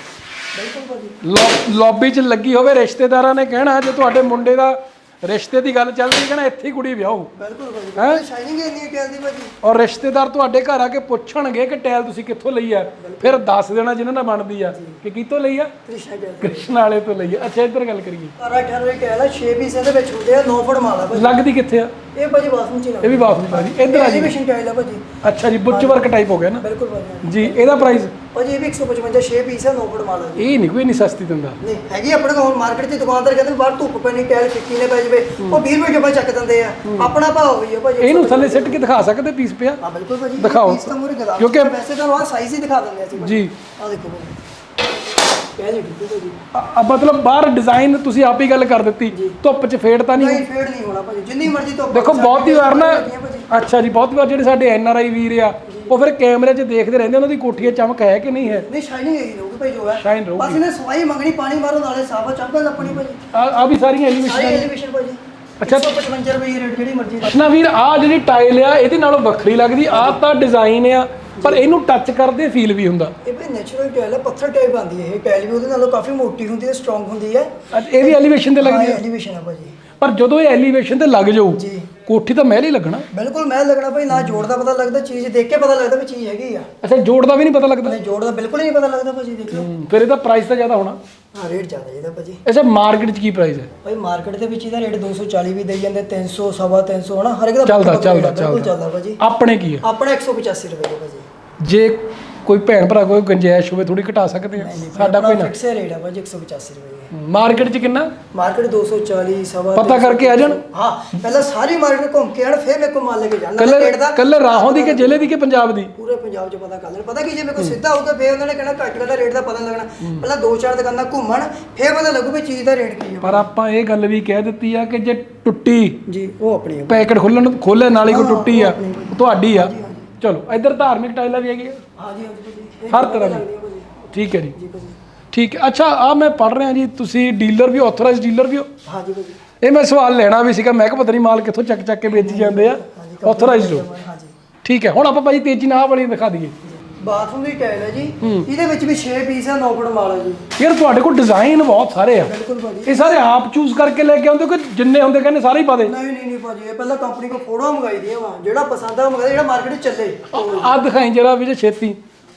ਲੌਬੀ 'ਚ ਲੱਗੀ ਹੋਵੇ ਰਿਸ਼ਤੇਦਾਰਾਂ ਨੇ ਕਹਿਣਾ ਜੇ ਤੁਹਾਡੇ ਮੁੰਡੇ ਦਾ ਰਿਸ਼ਤੇ ਦੀ ਗੱਲ ਚੱਲਦੀ ਕਹਿਣਾ ਇੱਥੇ ਹੀ ਕੁੜੀ ਵਿਆਹੋ। ਬਿਲਕੁਲ ਹੈਂ? ਭਾਜੀ ਸ਼ਾਈਨਿੰਗ ਇੰਨੀ ਹੈ ਟਾਈਲ ਦੀ ਭਾਜੀ। ਔਰ ਰਿਸ਼ਤੇਦਾਰ ਤੁਹਾਡੇ ਘਰ ਆ ਕੇ ਪੁੱਛਣਗੇ ਕਿ ਟੈਲ ਤੁਸੀਂ ਕਿੱਥੋਂ ਲਈ ਆ। ਫਿਰ ਦੱਸ ਦੇਣਾ ਜਿਨ੍ਹਾਂ ਨਾਲ ਬਣਦੀ ਆ ਕਿ ਕਿੱਥੋਂ ਲਈ ਆ? ਕ੍ਰਿਸ਼ਨਾ ਟਾਈਲ ਕ੍ਰਿਸ਼ਨ ਵਾਲੇ ਤੋਂ ਲਈ ਆ। ਅੱਛਾ ਇੱਧਰ ਗੱਲ ਕਰੀਏ। 18 18 ਦੀ ਟਾਈਲ ਹੈ 6 ਪੀਸ ਇਹਦੇ ਵਿੱਚ ਹੁੰਦੇ ਆ 9 ਫੁੱਟ ਮਾਲ ਭਾਜੀ। ਲੱਗਦੀ ਕਿੱਥੇ ਆ? ਇਹ ਭਾਜੀ ਬਾਥਰੂਮ ਚ ਹੀ ਇਹ ਵੀ ਬਾਥਰੂਮ ਆ ਜੀ। ਇੱਧਰ ਆ ਜੀ। ਐਲੀਵੇਸ਼ਨ ਟਾਈਲ ਹੈ ਭਾਜੀ। ਅੱਛਾ ਜੀ ਬੁੱਚ ਵਰਕ ਟਾਈਪ ਹੋ ਗਿਆ ਨਾ। ਬਿਲਕੁਲ ਭਾਜੀ। ਜੀ ਇਹਦਾ ਪ੍ਰਾਈਸ ਭਾਜੀ ਇਹ ਵੀ 155 6 ਪੀਸ ਹੈ 9 ਫੁੱਟ ਮਾਲ ਹੈ ਜੀ। ਇਹ ਨਹੀਂ ਕੋਈ ਨਹੀਂ ਸਸਤੀ ਦਿੰਦਾ। ਨਹੀਂ ਹੈਗੀ ਆਪਣੇ ਕੋਲ ਮਾਰਕੀਟ 'ਚ ਦੁਕਾਨਦਾਰ ਕਹਿੰਦੇ ਬਾਹਰ ਧੁੱਪ ਪੈਣੀ ਟਾਈਲ ਫਿੱਕੀ ਨੇ ਪੈ ਜਵੇ। ਉਹ 20 ਰੁਪਏ ਜਮਾ ਚੱਕ ਦਿੰਦੇ ਆ। ਆਪਣਾ ਭਾਅ ਹੋਈ ਹੈ ਭਾਜੀ ਇਹਨੂੰ ਥੱਲੇ ਸਿੱਟ ਕੇ ਦਿਖਾ ਸਕਦੇ ਪੀਸ ਪਿਆ? ਹਾਂ ਬਿਲਕੁਲ ਭਾਜੀ ਦਿਖਾਓ। ਪੀਸ ਤਾਂ ਮੂਰੇ ਗਲਾ ਕਿਉਂਕਿ- ਵੈਸੇ ਤਾਂ ਆਹ ਸਾਈਜ਼ ਹੀ ਦਿਖਾ ਦਿੰਦੇ ਅਸੀਂ ਭਾਜੀ ਜੀ। ਆਹ ਦੇਖੋ ਭਾਜੀ ਜੀ। ਠੀਕ ਹੈ ਆ- ਆ ਮਤਲਬ ਬਾਹਰ ਡਿਜ਼ਾਈਨ ਤੁਸੀਂ ਆਪ ਹੀ ਗੱਲ ਕਰ ਦਿੱਤੀ। ਧੁੱਪ 'ਚ ਫੇਡ ਤਾਂ ਨਹੀਂ ਨਹੀਂ ਫੇਡ ਨਹੀਂ ਹੋਣਾ ਭਾਜੀ ਜਿੰਨੀ ਮਰਜ਼ੀ ਧੁੱਪ ਦੇਖੋ ਬਹੁਤ ਹੀ ਵਾਰ ਨਾ। ਅੱਛਾ ਜੀ ਬਹੁਤ ਵਾਰ ਜਿਹੜੇ ਸਾਡੇ ਐਨ ਆਰ ਆਈ ਵੀਰ ਆ ਉਹ ਫਿਰ ਕੈਮਰੇ 'ਚ ਦੇਖਦੇ ਰਹਿੰਦੇ ਉਹਨਾਂ ਦੀ ਕੋਠੀ 'ਚ ਚਮਕ ਹੈ ਕਿ ਨਹੀਂ ਹੈ? ਨਹੀਂ ਸ਼ਾਈਨਿੰਗ ਹੈਗੀ ਰਹੂਗੀ ਭਾਈ ਜੋ ਹੈ। Shine ਰਹੂਗੀ। ਬਸ ਇਹਨੇ ਸਵਾਈ ਮੰਗਣੀ ਪਾਣੀ ਮਾਰੋ ਨਾਲੇ ਸਾਫਾ ਚੱਪਲ ਆਪਣੀ ਭਾਜੀ। ਆ ਆ ਵੀ ਸਾਰੀਆਂ ਐਲੀਵੇਸ਼ਨ ਸਾਰੀ ਐਲੀਵੇਸ਼ਨ ਭਾਜੀ। ਅੱਛਾ। 155 ਰੁਪਏ ਰੇਟ ਜਿਹੜੀ ਮਰਜ਼ੀ ਦਾ ਨਾ ਵੀਰ ਆ ਜਿਹੜੀ ਟਾਈਲ ਆ ਇਹਦੇ ਨਾਲੋਂ ਵੱਖਰੀ ਲੱਗਦੀ। ਆ ਤਾਂ ਡਿਜ਼ਾਈਨ ਆ ਪਰ ਇਹਨੂੰ ਟੱਚ ਕਰਦੇ ਫੀਲ ਵੀ ਹੁੰਦਾ। ਇਹ ਵੀ ਨੈਚੁਰਲ ਟਾਇਲ ਹੈ ਪੱਥਰ ਟਾਈਪ ਆਉਂਦੀ ਹੈ ਇਹ। ਟਾਇਲ ਵੀ ਉਹਦੇ ਨਾਲੋਂ ਕਾਫੀ ਮੋਟੀ ਹੁੰਦੀ ਹੈ ਸਟਰੋਂਗ ਹੁੰਦੀ ਹੈ ਅੱਜ ਇਹ ਵੀ ਐਲੀਵੇਸ਼ਨ ਤੇ ਲੱਗਦੀ ਆ। ਐਲੀਵੇਸ਼ਨ ਹੈ ਭਾਜੀ। ਪਰ ਜਦੋਂ ਇਹ ਐਲੀਵੇਸ਼ਨ ਤੇ ਲੱਗ ਜਾਊ ਜੀ। ਕੋਠੀ ਤਾਂ ਮਹਿਲ ਹੀ ਲੱਗਣਾ। ਬਿਲਕੁਲ ਮੈਂ ਲੱਗਣਾ ਭਾਈ ਨਾ ਜੋੜ ਦਾ ਪਤਾ ਲੱਗਦਾ ਚੀਜ਼ ਦੇਖ ਕੇ ਪਤਾ ਲੱਗਦਾ ਵੀ ਚੀਜ਼ ਹੈਗੀ ਆ। ਅੱਛਾ ਜੋੜ ਦਾ ਵੀ ਨਹੀਂ ਪਤਾ ਲੱਗਦਾ? ਨਹੀਂ ਜੋੜ ਦਾ ਬਿਲਕੁਲ ਹੀ ਨਹੀਂ ਪਤਾ ਲੱਗਦਾ ਭਾਜੀ ਦੇਖ। ਲਓ ਹੂੰ, ਫਿਰ ਇਹਦਾ ਪ੍ਰਾਈਸ ਤਾਂ ਜ਼ਿਆਦਾ ਹੋਣਾ। ਹਾਂ ਰੇਟ ਜ਼ਿਆਦਾ ਇਹਦਾ ਭਾਜੀ। ਅੱਛਾ ਮਾਰਕੀਟ 'ਚ ਕੀ ਪ੍ਰਾਈਸ ਹੈ? ਭਾਈ ਮਾਰਕੀਟ ਦੇ ਵਿੱਚ ਇਹਦਾ ਰੇਟ 240 ਵੀ ਦੇਈ ਜਾਂਦੇ 300 ਸਵਾ 300 ਹਨਾ ਹਰ ਇੱਕ ਦਾ ਚੱਲਦਾ ਵੱਖਰਾ ਚੱਲਦਾ ਬਿਲਕੁਲ ਚੱਲਦਾ। ਚੱਲਦਾ ਭਾਜੀ। ਆਪਣੇ ਕੀ ਹੈ? ਆਪਣਾ 185 ਰੁਪਏ ਦਾ ਭਾਜੀ। ਜੇ ਕੋਈ ਭੈਣ ਭਰਾ ਕੋਈ ਗੁੰਜਾਇਸ਼ ਹੋਵੇ ਥੋੜੀ ਘਟਾ ਸਕਦੇ ਆ। ਸਾਡਾ ਕੋਈ ਨਾ। ਫਿਕਸ ਰੇਟ ਆ ਭਾਜੀ 185 ਰੁਪਏ ਮਾਰਕੀਟ 'ਚ ਕਿੰਨਾ? ਮਾਰਕੀਟ 240 ਸਵਾ ਪਤਾ 300, ਕਰਕੇ ਆ ਜਾਣ। ਹਾਂ ਪਹਿਲਾਂ ਸਾਰੀ ਮਾਰਕੀਟ ਘੁੰਮ ਕੇ ਆਣ ਫਿਰ ਮੇਰੇ ਕੋਲ ਮਾਲ ਲੈ ਕੇ ਜਾਣਾ। ਕੱਲੇ ਰੇਟ ਦਾ ਕੱਲੇ ਰਾਹੋਂ ਦੀ ਕਿ ਜ਼ਿਲ੍ਹੇ ਦੀ ਕਿ ਪੰਜਾਬ ਦੀ? ਪੂਰੇ ਪੰਜਾਬ 'ਚ ਪਤਾ ਕਰ ਲੈਣ ਪਤਾ ਕੀ ਜੇ ਮੇਰੇ ਕੋਲ ਸਿੱਧਾ ਹੋਊਗਾ ਫੇਰ ਉਹਨਾਂ ਨੇ ਕਹਿਣਾ ਘੱਟ ਦਾ ਰੇਟ ਦਾ ਪਤਾ ਲੱਗਣਾ। ਪਹਿਲਾਂ ਦੋ ਚਾਰ ਦੁਕਾਨਾਂ ਘੁੰਮਣ ਫੇਰ ਪਤਾ ਲੱਗੂ ਵੀ ਚੀਜ਼ ਦਾ ਰੇਟ ਕੀ ਆ। ਪਰ ਆਪਾਂ ਇਹ ਗੱਲ ਵੀ ਕਹਿ ਦਿੱਤੀ ਆ ਕਿ ਜੇ ਟੁੱਟੀ ਜੀ ਉਹ ਆਪਣੀ ਆ। ਪੈਕਟ ਖੋਲਣ ਖੋਲੇ ਨਾਲ ਹੀ ਕੋਈ ਟੁੱਟੀ ਆ ਉਹ ਤੁਹਾਡੀ ਆ। ਚਲੋ ਇੱਧਰ ਧਾਰਮਿਕ ਟਾਈਲਾਂ ਵੀ ਹੈਗੀਆਂ। ਹਾਂਜੀ ਹਾਂਜੀ ਹਰ ਤਰ੍ਹਾਂ ਦੀ ਠੀਕ ਹੈ ਜੀ। ਠੀਕ ਹੈ। ਅੱਛਾ ਆ ਮੈਂ ਪੜ ਰਿਹਾ ਜੀ ਤੁਸੀਂ ਡੀਲਰ ਵੀ ਆਥੋਰਾਈਜ਼ਡ ਡੀਲਰ ਵੀ ਹੋ? ਹਾਂਜੀ ਭਾਜੀ। ਇਹ ਮੈਂ ਸਵਾਲ ਲੈਣਾ ਵੀ ਸੀਗਾ ਮੈਂ ਕਿਹਾ ਪਤਾ ਨਹੀਂ ਮਾਲ ਕਿੱਥੋਂ ਚੱਕ ਚੱਕ ਕੇ ਵੇਚੀ ਜਾਂਦੇ ਆ। ਆਥੋਰਾਈਜ਼ਡ ਹੋ। ਠੀਕ ਹੈ ਹੁਣ ਆਪਾਂ ਭਾਈ ਤੇਜ਼ੀ ਨਾਲ ਵਾਲੀ ਦਿਖਾ ਦਈਏ। ਬਾਥਰੂਮ ਦੀ ਟਾਇਲ ਹੈ ਜੀ। ਇਹਦੇ ਵਿੱਚ ਵੀ 6 ਪੀਸ ਆ 9 ਫੁੱਟ ਮਾਲ ਜੀ। ਯਾਰ ਤੁਹਾਡੇ ਕੋਲ ਡਿਜ਼ਾਈਨ ਬਹੁਤ ਸਾਰੇ ਆ। ਬਿਲਕੁਲ ਭਾਜੀ। ਇਹ ਸਾਰੇ ਆਪ ਚੂਜ਼ ਕਰਕੇ ਲੈ ਕੇ ਆਉਂਦੇ ਹੋ ਕਿ ਜਿੰਨੇ ਹੁੰਦੇ ਕਹਿੰਦੇ ਸਾਰੇ ਹੀ ਪਾ ਦੇ? ਨਹੀਂ ਨਹੀਂ ਨਹੀਂ ਭਾਜੀ ਇਹ ਪਹਿਲਾਂ ਕੰਪਨੀ ਕੋ ਫੋਟੋਆਂ ਮੰਗਾਈ ਦੀਆਂ ਵਾ। ਜਿਹੜਾ ਪਸੰਦ ਆ ਮੰਗਾਈ ਜਿਹੜਾ ਮਾਰਕੀਟ 'ਚ ਚੱਲੇ। ਆ ਦਿਖਾਈ ਜਰਾ ਵੀ ਛੇਤੀ।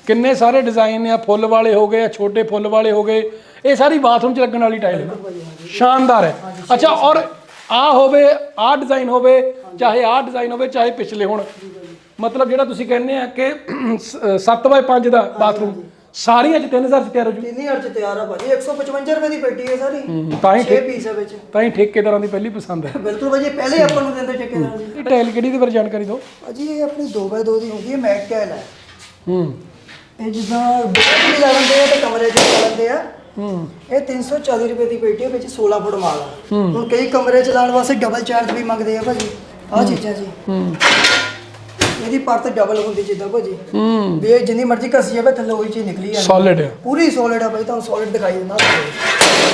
ਕਿੰਨੇ ਸਾਰੇ ਡਿਜ਼ਾਈਨ ਆ ਫੁੱਲ ਵਾਲੇ ਹੋ ਗਏ ਆ ਛੋਟੇ ਫੁੱਲ ਵਾਲੇ ਹੋ ਗਏ। ਇਹ ਸਾਰੀ ਬਾਥਰੂਮ 'ਚ ਲੱਗਣ ਵਾਲੀ ਟਾਈਲ ਹੈ। ਸ਼ਾਨਦਾਰ ਹੈ। ਅੱਛਾ ਔਰ ਆ ਹੋਵੇ ਆ ਡਿਜ਼ਾਈਨ ਹੋਵੇ ਚਾਹੇ ਆ ਡਿਜ਼ਾਈਨ ਹੋਵੇ ਚਾਹੇ ਪਿਛਲੇ ਹੋਣ। ਮਤਲਬ ਜਿਹੜਾ ਤੁਸੀਂ ਕਹਿੰਦੇ ਆ ਕਿ 7x5 ਦਾ ਬਾਥਰੂਮ। ਸਾਰੀਆਂ 'ਚ 3000 ਚ ਤਿਆਰ ਹੋ ਜੂ। ਤਿੰਨ ਹਜ਼ਾਰ 'ਚ ਤਿਆਰ ਆ ਭਾਜੀ। 155 ਰੁਪਏ ਦੀ ਪੇਟੀ ਹੈ ਸਾਰੀ। ਤਾਂ ਹੀ 6 ਪੀਸ ਹੈ ਵਿੱਚ। ਤਾਂ ਹੀ ਠੇਕੇਦਾਰਾਂ ਦੀ ਪਹਿਲੀ ਪਸੰਦ ਹੈ। ਬਿਲਕੁਲ ਭਾਜੀ ਪਹਿਲੇ ਆਪਾਂ ਨੂੰ ਦਿੰਦੇ ਠੇਕੇਦਾਰ ਜੀ। ਇਹ ਟਾਈਲ ਕਿਹੜੀ ਦੀ ਬਾਰੇ ਜਾਣਕਾਰੀ ਦਿਓ? ਭਾਜੀ ਇਹ ਆਪਣੀ 2x2 ਦੀ ਹੁੰਦੀ ਹੈ ਮੈਟ ਟਾਇਲ ਹੈ। ਹੂੰ। ਇਹ ਜਿੱਦਾਂ ਬੇਡ ਵੀ ਲਾ ਲੈਂਦੇ ਆ ਤੇ ਕਮਰੇ 'ਚ ਵੀ ਲਾ ਲੈਂਦੇ ਆ। ਹੂੰ। ਇਹ 340 ਰੁਪਏ ਦੀ ਪੇਟੀ ਹੈ ਵਿੱਚ 16 ਫੁੱਟ ਮਾਲ ਆ। ਹੁਣ ਕਈ ਕਮਰੇ ਚ ਲਾਉਣ ਵਾਸਤੇ ਡਬਲ ਚਾਰਜ ਵੀ ਮੰਗਦੇ ਆ ਭਾਜੀ। ਆਹ ਚੀਜ਼ਾਂ ਜੀ। ਹੂੰ। ਇਹਦੀ ਪਰਤ ਡਬਲ ਹੁੰਦੀ ਜਿੱਦਾਂ ਭਾਜੀ ਹੂੰ। ਵੀ ਇਹ ਜਿੰਨੀ ਮਰਜ਼ੀ ਘਸੀ ਜਾਵੇ ਥੱਲੇ ਉਹੀ ਚੀਜ਼ ਨਿਕਲੀ ਜਾਂਦੀ। ਸੋਲਿਡ ਆ। ਪੂਰੀ ਸੋਲਿਡ ਆ ਭਾਈ ਤੁਹਾਨੂੰ ਸੋਲਿਡ ਦਿਖਾਈ ਦਿੰਦਾ।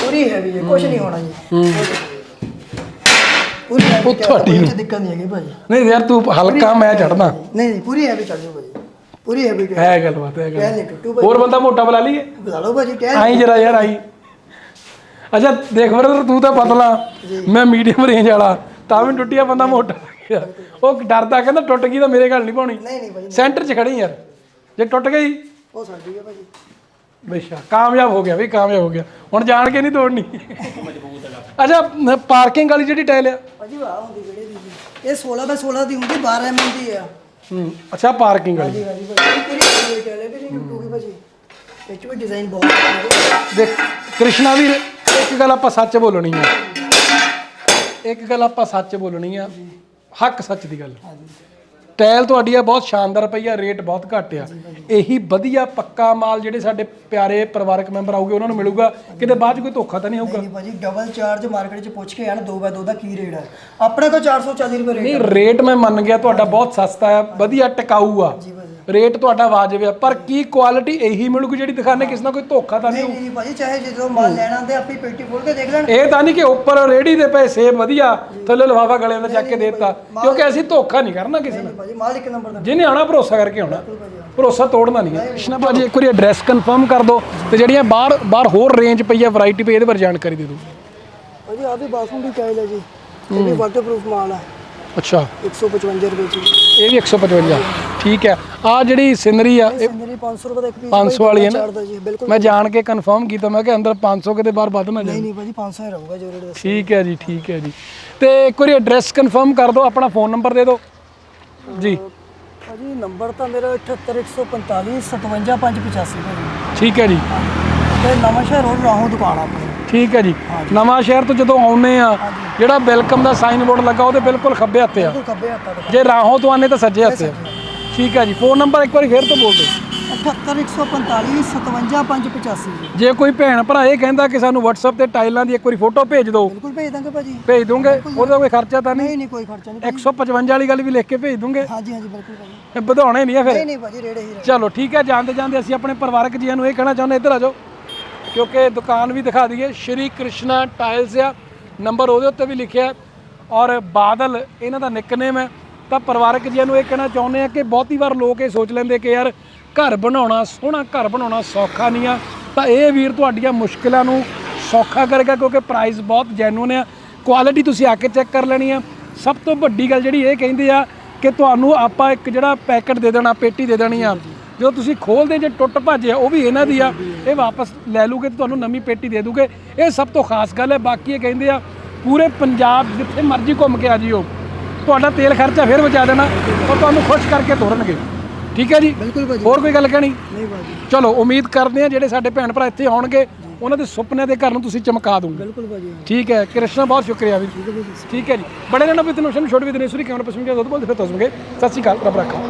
ਪੂਰੀ ਹੈਵੀ ਹੈ ਕੁਝ ਨਹੀਂ ਹੋਣਾ ਜੀ। ਪੂਰੀ ਉਹ ਤੁਹਾਡੀ ਦਿੱਕਤ ਨਹੀਂ ਹੈਗੀ ਭਾਜੀ ਨਹੀਂ ਯਾਰ ਤੂੰ ਹਲਕਾ ਮੈਂ ਚੜਨਾ ਨਹੀਂ ਨਹੀਂ ਪੂਰੀ ਹੈਵੀ ਚੜ ਜਾਓ ਭਾਜੀ ਪੂਰੀ ਹੈਵੀ ਕਹਿ ਹੈ ਹੈ ਗੱਲ ਨਹੀਂ ਟੁੱਟੂ ਭਾਜੀ ਹੋਰ ਬੰਦਾ ਮੋਟਾ ਬੁਲਾ ਲਈਏ। ਬੁਲਾ ਲਓ ਭਾਜੀ ਕਹਿ ਆਈ ਜਰਾ ਯਾਰ ਆਈ। ਅੱਛਾ ਦੇਖ ਬਰਦਰ ਤੂੰ ਤਾਂ ਪਤਲਾ। ਮੈਂ ਮੀਡੀਅਮ ਰੇਂਜ ਵਾਲਾ। ਤਾਂ ਵੀ ਟੁੱਟਿਆ ਬੰਦਾ ਮੋਟਾ। ਉਹ ਡਰਦਾ ਕਹਿੰਦਾ ਟੁੱਟ ਗਈ ਤਾਂ ਮੇਰੇ ਗੱਲ ਨਹੀਂ ਪਾਉਣੀ। ਨਹੀਂ ਨਹੀਂ ਭਾਜੀ ਸੈਂਟਰ 'ਚ ਖੜੀ ਯਾਰ। ਜੇ ਟੁੱਟ ਗਈ। ਉਹ ਸਾਡੀ ਹੈ ਭਾਜੀ ਬੇਸ਼ਾ ਕਾਮਯਾਬ ਹੋ ਗਿਆ ਵੀ ਕਾਮਯਾਬ ਹੋ ਗਿਆ। ਹੁਣ ਜਾਣ ਕੇ ਨਹੀਂ ਤੋੜਨੀ। ਅੱਛਾ ਪਾਰਕਿੰਗ ਵਾਲੀ ਜਿਹੜੀ ਟਾਇਲ ਆ। ਭਾਜੀ ਵਾਹ ਹੁੰਦੀ ਜਿਹੜੇ ਦੀ। ਇਹ 16 ਬਾਈ 16 ਦੀ ਹੁੰਦੀ 12 mm ਦੀ ਆ। ਹੂੰ ਅੱਛਾ ਪਾਰਕਿੰਗ ਵਾਲੀ। ਹਾਂਜੀ ਭਾਜੀ ਪੂਰੀ ਹੈਵੀ ਕਹਿ ਲੈ ਵੀ ਨਹੀਂ ਟੁੱਟੂਗੀ ਭਾਜੀ? ਇਹ 'ਚ ਵੀ ਡਿਜ਼ਾਈਨ ਬਹੁਤ ਦੇਖ ਕ੍ਰਿਸ਼ਨਾ ਵੀਰ ਇੱਕ ਗੱਲ ਆਪਾਂ ਸੱਚ ਬੋਲਣੀ ਆ। ਇੱਕ ਗੱਲ ਆਪਾਂ ਸੱਚ ਬੋਲਣੀ ਆ। ਹੱਕ ਸੱਚ ਦੀ ਗੱਲ। ਟਾਇਲ ਤੁਹਾਡੀ ਆ ਬਹੁਤ ਸ਼ਾਨਦਾਰ ਪਈ ਆ ਰੇਟ ਬਹੁਤ ਘੱਟ ਆ। ਇਹੀ ਵਧੀਆ ਪੱਕਾ ਮਾਲ ਜਿਹੜੇ ਸਾਡੇ ਪਿਆਰੇ ਪਰਿਵਾਰਕ ਮੈਂਬਰ ਆਉਗੇ ਉਹਨਾਂ ਨੂੰ ਮਿਲੂਗਾ। ਕਿਤੇ ਬਾਅਦ 'ਚ ਕੋਈ ਧੋਖਾ ਤਾਂ ਨਹੀਂ ਹੋਊਗਾ? ਨਹੀਂ ਭਾਜੀ ਡਬਲ ਚਾਰਜ ਮਾਰਕੀਟ 'ਚ ਪੁੱਛ ਕੇ ਆਣ 2x2 ਦਾ ਕੀ ਰੇਟ ਹੈ ਆਪਣੇ ਕੋਲ 440 ਰੁਪਏ ਰੇਟ ਨਹੀਂ ਰੇਟ ਮੈਂ ਮੰਨ ਗਿਆ ਤੁਹਾਡਾ ਬਹੁਤ ਸਸਤਾ ਆ ਵਧੀਆ ਟਿਕਾਊ ਆ। ਰੇਟ ਤੁਹਾਡਾ ਵਾਜਬ ਆ ਪਰ ਕੀ ਕੁਆਲਿਟੀ ਇਹੀ ਮਿਲੂਗੀ ਜਿਹੜੀ ਦਿਖਾਣੇ ਕਿਸੇ ਨਾਲ ਕੋਈ ਧੋਖਾ ਤਾਂ ਨਹੀਂ ਨਹੀਂ ਨਹੀਂ ਭਾਜੀ ਚਾਹੇ ਜਦੋਂ ਮਾਲ ਲੈਣ ਆਉਂਦੇ ਆਪਣੀ ਪੇਟੀ ਖੋਲ ਕੇ ਦੇਖ ਲੈਣ। ਇਹ ਤਾਂ ਨਹੀਂ ਕਿ ਉੱਪਰ ਰੇੜੀ ਦੇ ਪਏ ਸੇਬ ਵਧੀਆ ਥੱਲੇ ਲਫਾਫਾ ਗਲੇ ਦਾ ਚੱਕ ਕੇ ਦੇਤਾ ਕਿਉਂਕਿ ਅਸੀਂ ਧੋਖਾ ਨਹੀਂ ਕਰਨਾ ਕਿਸੇ ਨਾਲ। ਭਾਜੀ ਮਾਲ ਇੱਕ ਨੰਬਰ ਦਾ। ਜਿਹਨੇ ਆਣਾ ਭਰੋਸਾ ਕਰਕੇ ਆਉਣਾ। ਭਰੋਸਾ ਤੋੜਨਾ ਨਹੀਂ ਹੈ। ਕ੍ਰਿਸ਼ਨਾ ਭਾਜੀ ਇੱਕ ਵਾਰੀ ਐਡਰੈਸ ਕਨਫਰਮ ਕਰ ਦਿਓ ਤੇ ਜਿਹੜੀਆਂ ਬਾਹਰ ਬਾਹਰ ਹੋਰ ਰੇਂਜ ਪਈ ਹੈ ਵੈਰਾਈਟੀ ਪਈ ਇਹਦੇ ਬਾਰੇ ਜਾਣਕਾਰੀ ਦੇ ਦਿਓ। ਭਾਜੀ ਆ ਵੀ ਦੀ ਹੈ ਜੀ। ਇਹ ਵੀ ਵਾਟਰਪ੍ਰੂਫ ਮਾਲ ਹੈ। ਅੱਛਾ। 155 ਰੁਪਏ ਦੀ। ਇਹ ਵੀ 155 ਠੀਕ ਹੈ। ਆ ਜਿਹੜੀ ਸਿਨਰੀ ਆ ਇਹ ਮੇਰੀ 500 ਰੁਪਏ ਦਾ ਇੱਕ ਪੀਸ 500 ਵਾਲੀ ਹੈ ਨਾ? ਚੜਦਾ ਜੀ ਬਿਲਕੁਲ। ਮੈਂ ਜਾਣ ਕੇ ਕਨਫਰਮ ਕੀਤਾ ਮੈਂ ਕਿ ਅੰਦਰ 500 ਕਿਤੇ ਬਾਹਰ ਵੱਧ ਨਾ ਜਾਏ ਨਹੀਂ ਨਹੀਂ ਭਾਜੀ 500 ਹੀ ਰਹੂਗਾ ਜੋ ਰੇਟ ਠੀਕ ਹੈ ਜੀ ਠੀਕ ਹੈ ਜੀ। ਤੇ ਇੱਕ ਵਾਰੀ ਐਡਰੈਸ ਕਨਫਰਮ ਕਰ ਦਿਓ ਆਪਣਾ ਫੋਨ ਨੰਬਰ ਦੇ ਦਿਓ। ਜੀ। ਭਾਜੀ ਨੰਬਰ ਤਾਂ ਮੇਰਾ 78145 57585 ਭਾਜੀ। ਠੀਕ ਹੈ ਜੀ। ਤੇ ਨਵਾਂ ਸ਼ਹਿਰ ਰੋਡ ਰਾਹੋਂ ਦੁਕਾਨ ਆ ਆਪਣੀ। ਠੀਕ ਹੈ ਜੀ। ਨਵਾਂ ਸ਼ਹਿਰ ਤੋਂ ਜਦੋਂ ਆਉਨੇ ਆ ਜਿਹੜਾ ਵੈਲਕਮ ਦਾ ਸਾਈਨ ਬੋਰਡ ਲੱਗਾ ਉਹਦੇ ਬਿਲਕੁਲ ਖੱਬੇ ਹੱਥੇ ਆ। ਬਿਲਕੁਲ ਖੱਬੇ ਹੱਥ ਆ ਦੁਕਾਨ। ਜੇ ਰਾਹੋਂ ਤੋਂ ਆਨੇ ਤਾਂ ਸੱਜੇ ਹੱਥੇ ਆ। ਠੀਕ ਹੈ ਜੀ। ਫੋਨ ਨੰਬਰ ਇੱਕ ਵਾਰੀ ਫੇਰ ਤੋਂ ਬੋਲ ਦਿਓ। 78145 57585 ਜੀ। ਕੋਈ ਭੈਣ ਭਰਾ ਇਹ ਕਹਿੰਦਾ ਕਿ ਸਾਨੂੰ WhatsApp ਤੇ ਟਾਈਲਾਂ ਦੀ ਇੱਕ ਵਾਰੀ ਫੋਟੋ ਭੇਜ ਦਿਓ। ਬਿਲਕੁਲ ਭੇਜ ਦਾਂਗੇ ਭਾਜੀ। ਭੇਜ ਦੂੰਗੇ। ਉਹਦਾ ਕੋਈ ਖਰਚਾ ਤਾਂ ਨਹੀਂ? ਨਹੀਂ ਨਹੀਂ ਕੋਈ ਖਰਚਾ ਨਹੀਂ 155 ਵਾਲੀ ਗੱਲ ਵੀ ਲਿਖ ਕੇ ਭੇਜ ਦੂੰਗੇ। ਹਾਂਜੀ ਹਾਂਜੀ ਬਿਲਕੁਲ ਭਾਜੀ। ਵਧਾਉਣੇ ਨਹੀਂ ਆ ਫਿਰ। ਨਹੀਂ ਨਹੀਂ ਭਾਜੀ ਰੇੜੇ ਹੀ ਚਲੋ ਠੀਕ ਹੈ ਜਾਂਦੇ ਜਾਂਦੇ ਅਸੀਂ ਆਪਣੇ ਪਰਿਵਾਰਕ ਜੀਆਂ ਨੂੰ ਇਹ ਕਹਿਣਾ ਚਾਹੁੰਦੇ ਇੱਧਰ ਆ ਜਾਓ। ਕਿਉਂਕਿ ਦੁਕਾਨ ਵੀ ਦਿਖਾ ਦਈਏ, ਸ਼੍ਰੀ ਕ੍ਰਿਸ਼ਨਾ ਟਾਇਲਸ ਆ, ਨੰਬਰ ਉਹਦੇ ਉੱਤੇ ਵੀ ਲਿਖਿਆ ਔਰ ਬਾਦਲ, ਇਹਨਾਂ ਦਾ ਨਿਕਨੇਮ ਹੈ। ਤਾਂ ਪਰਿਵਾਰਕ ਜੀਆਂ ਨੂੰ ਇਹ ਕਹਿਣਾ ਚਾਹੁੰਦੇ ਆ ਕਿ ਬਹੁਤੀ ਵਾਰ ਲੋਕ ਇਹ ਸੋਚ ਲੈਂਦੇ ਕਿ ਯਾਰ, ਘਰ ਬਣਾਉਣਾ, ਸੋਹਣਾ ਘਰ ਬਣਾਉਣਾ ਸੌਖਾ ਨਹੀਂ ਆ। ਤਾਂ ਇਹ ਵੀਰ ਤੁਹਾਡੀਆਂ ਮੁਸ਼ਕਿਲਾਂ ਨੂੰ ਸੌਖਾ ਕਰੇਗਾ ਕਿਉਂਕਿ ਪ੍ਰਾਈਸ ਬਹੁਤ ਜੈਨੂਨ ਆ। ਕੁਆਲਿਟੀ ਤੁਸੀਂ ਆ ਕੇ ਚੈੱਕ ਕਰ ਲੈਣੀ ਆ। ਸਭ ਤੋਂ ਵੱਡੀ ਗੱਲ ਜਿਹੜੀ ਇਹ ਕਹਿੰਦੇ ਆ ਕਿ ਤੁਹਾਨੂੰ ਆਪਾਂ ਇੱਕ ਜਿਹੜਾ ਪੈਕਟ ਦੇ ਦੇਣਾ, ਪੇਟੀ ਦੇ ਦੇਣੀ ਆ। ਜਦੋਂ ਤੁਸੀਂ ਖੋਲਦੇ ਜੇ ਟੁੱਟ ਭੱਜੇ ਉਹ ਵੀ ਇਹਨਾਂ ਦੀ ਆ। ਇਹ ਵਾਪਸ ਲੈ ਲੂਗੇ ਤੇ ਤੁਹਾਨੂੰ ਨਵੀਂ ਪੇਟੀ ਦੇ ਦੂਗੇ। ਇਹ ਸਭ ਤੋਂ ਖਾਸ ਗੱਲ ਹੈ। ਬਾਕੀ ਇਹ ਕਹਿੰਦੇ ਆ ਪੂਰੇ ਪੰਜਾਬ ਜਿੱਥੇ ਮਰਜ਼ੀ ਘੁੰਮ ਕੇ ਆ ਜਿਓ। ਤੁਹਾਡਾ ਤੇਲ ਖਰਚਾ ਫਿਰ ਬਚਾ ਦੇਣਾ ਔਰ ਤੁਹਾਨੂੰ ਖੁਸ਼ ਕਰਕੇ ਤੋਰਨਗੇ। ਠੀਕ ਹੈ ਜੀ? ਹੋਰ ਕੋਈ ਗੱਲ ਕਹਿਣੀ? ਨਹੀਂ ਭਾਜੀ। ਚਲੋ ਉਮੀਦ ਕਰਦੇ ਆ ਜਿਹੜੇ ਸਾਡੇ ਭੈਣ ਭਰਾ ਇੱਥੇ ਆਉਣਗੇ ਉਹਨਾਂ ਦੇ ਸੁਪਨੇ ਦੇ ਘਰ ਨੂੰ ਤੁਸੀਂ ਚਮਕਾ ਦੋਗੇ। ਬਿਲਕੁਲ ਭਾਜੀ ਠੀਕ ਹੈ। ਕ੍ਰਿਸ਼ਨਾ ਬਹੁਤ ਸ਼ੁਕਰੀਆ ਵੀਰ। ਠੀਕ ਹੈ ਜੀ। ਬੜੇ ਰਹਿਣਾ ਵੀ ਤੈਨੂੰ ਛੋਟੇ ਵੀ ਦਿਨੇ ਸੁਰੀ ਕੈਮਰਾ ਪਸੰਦ ਕਿਆ ਦੁੱਧ ਬੋਲਦੇ ਫਿਰ ਤਸਮਗੇ ਸਤਿ ਸ਼੍ਰੀ ਅਕਾਲ। ਰੱਬ ਰੱਖਾ।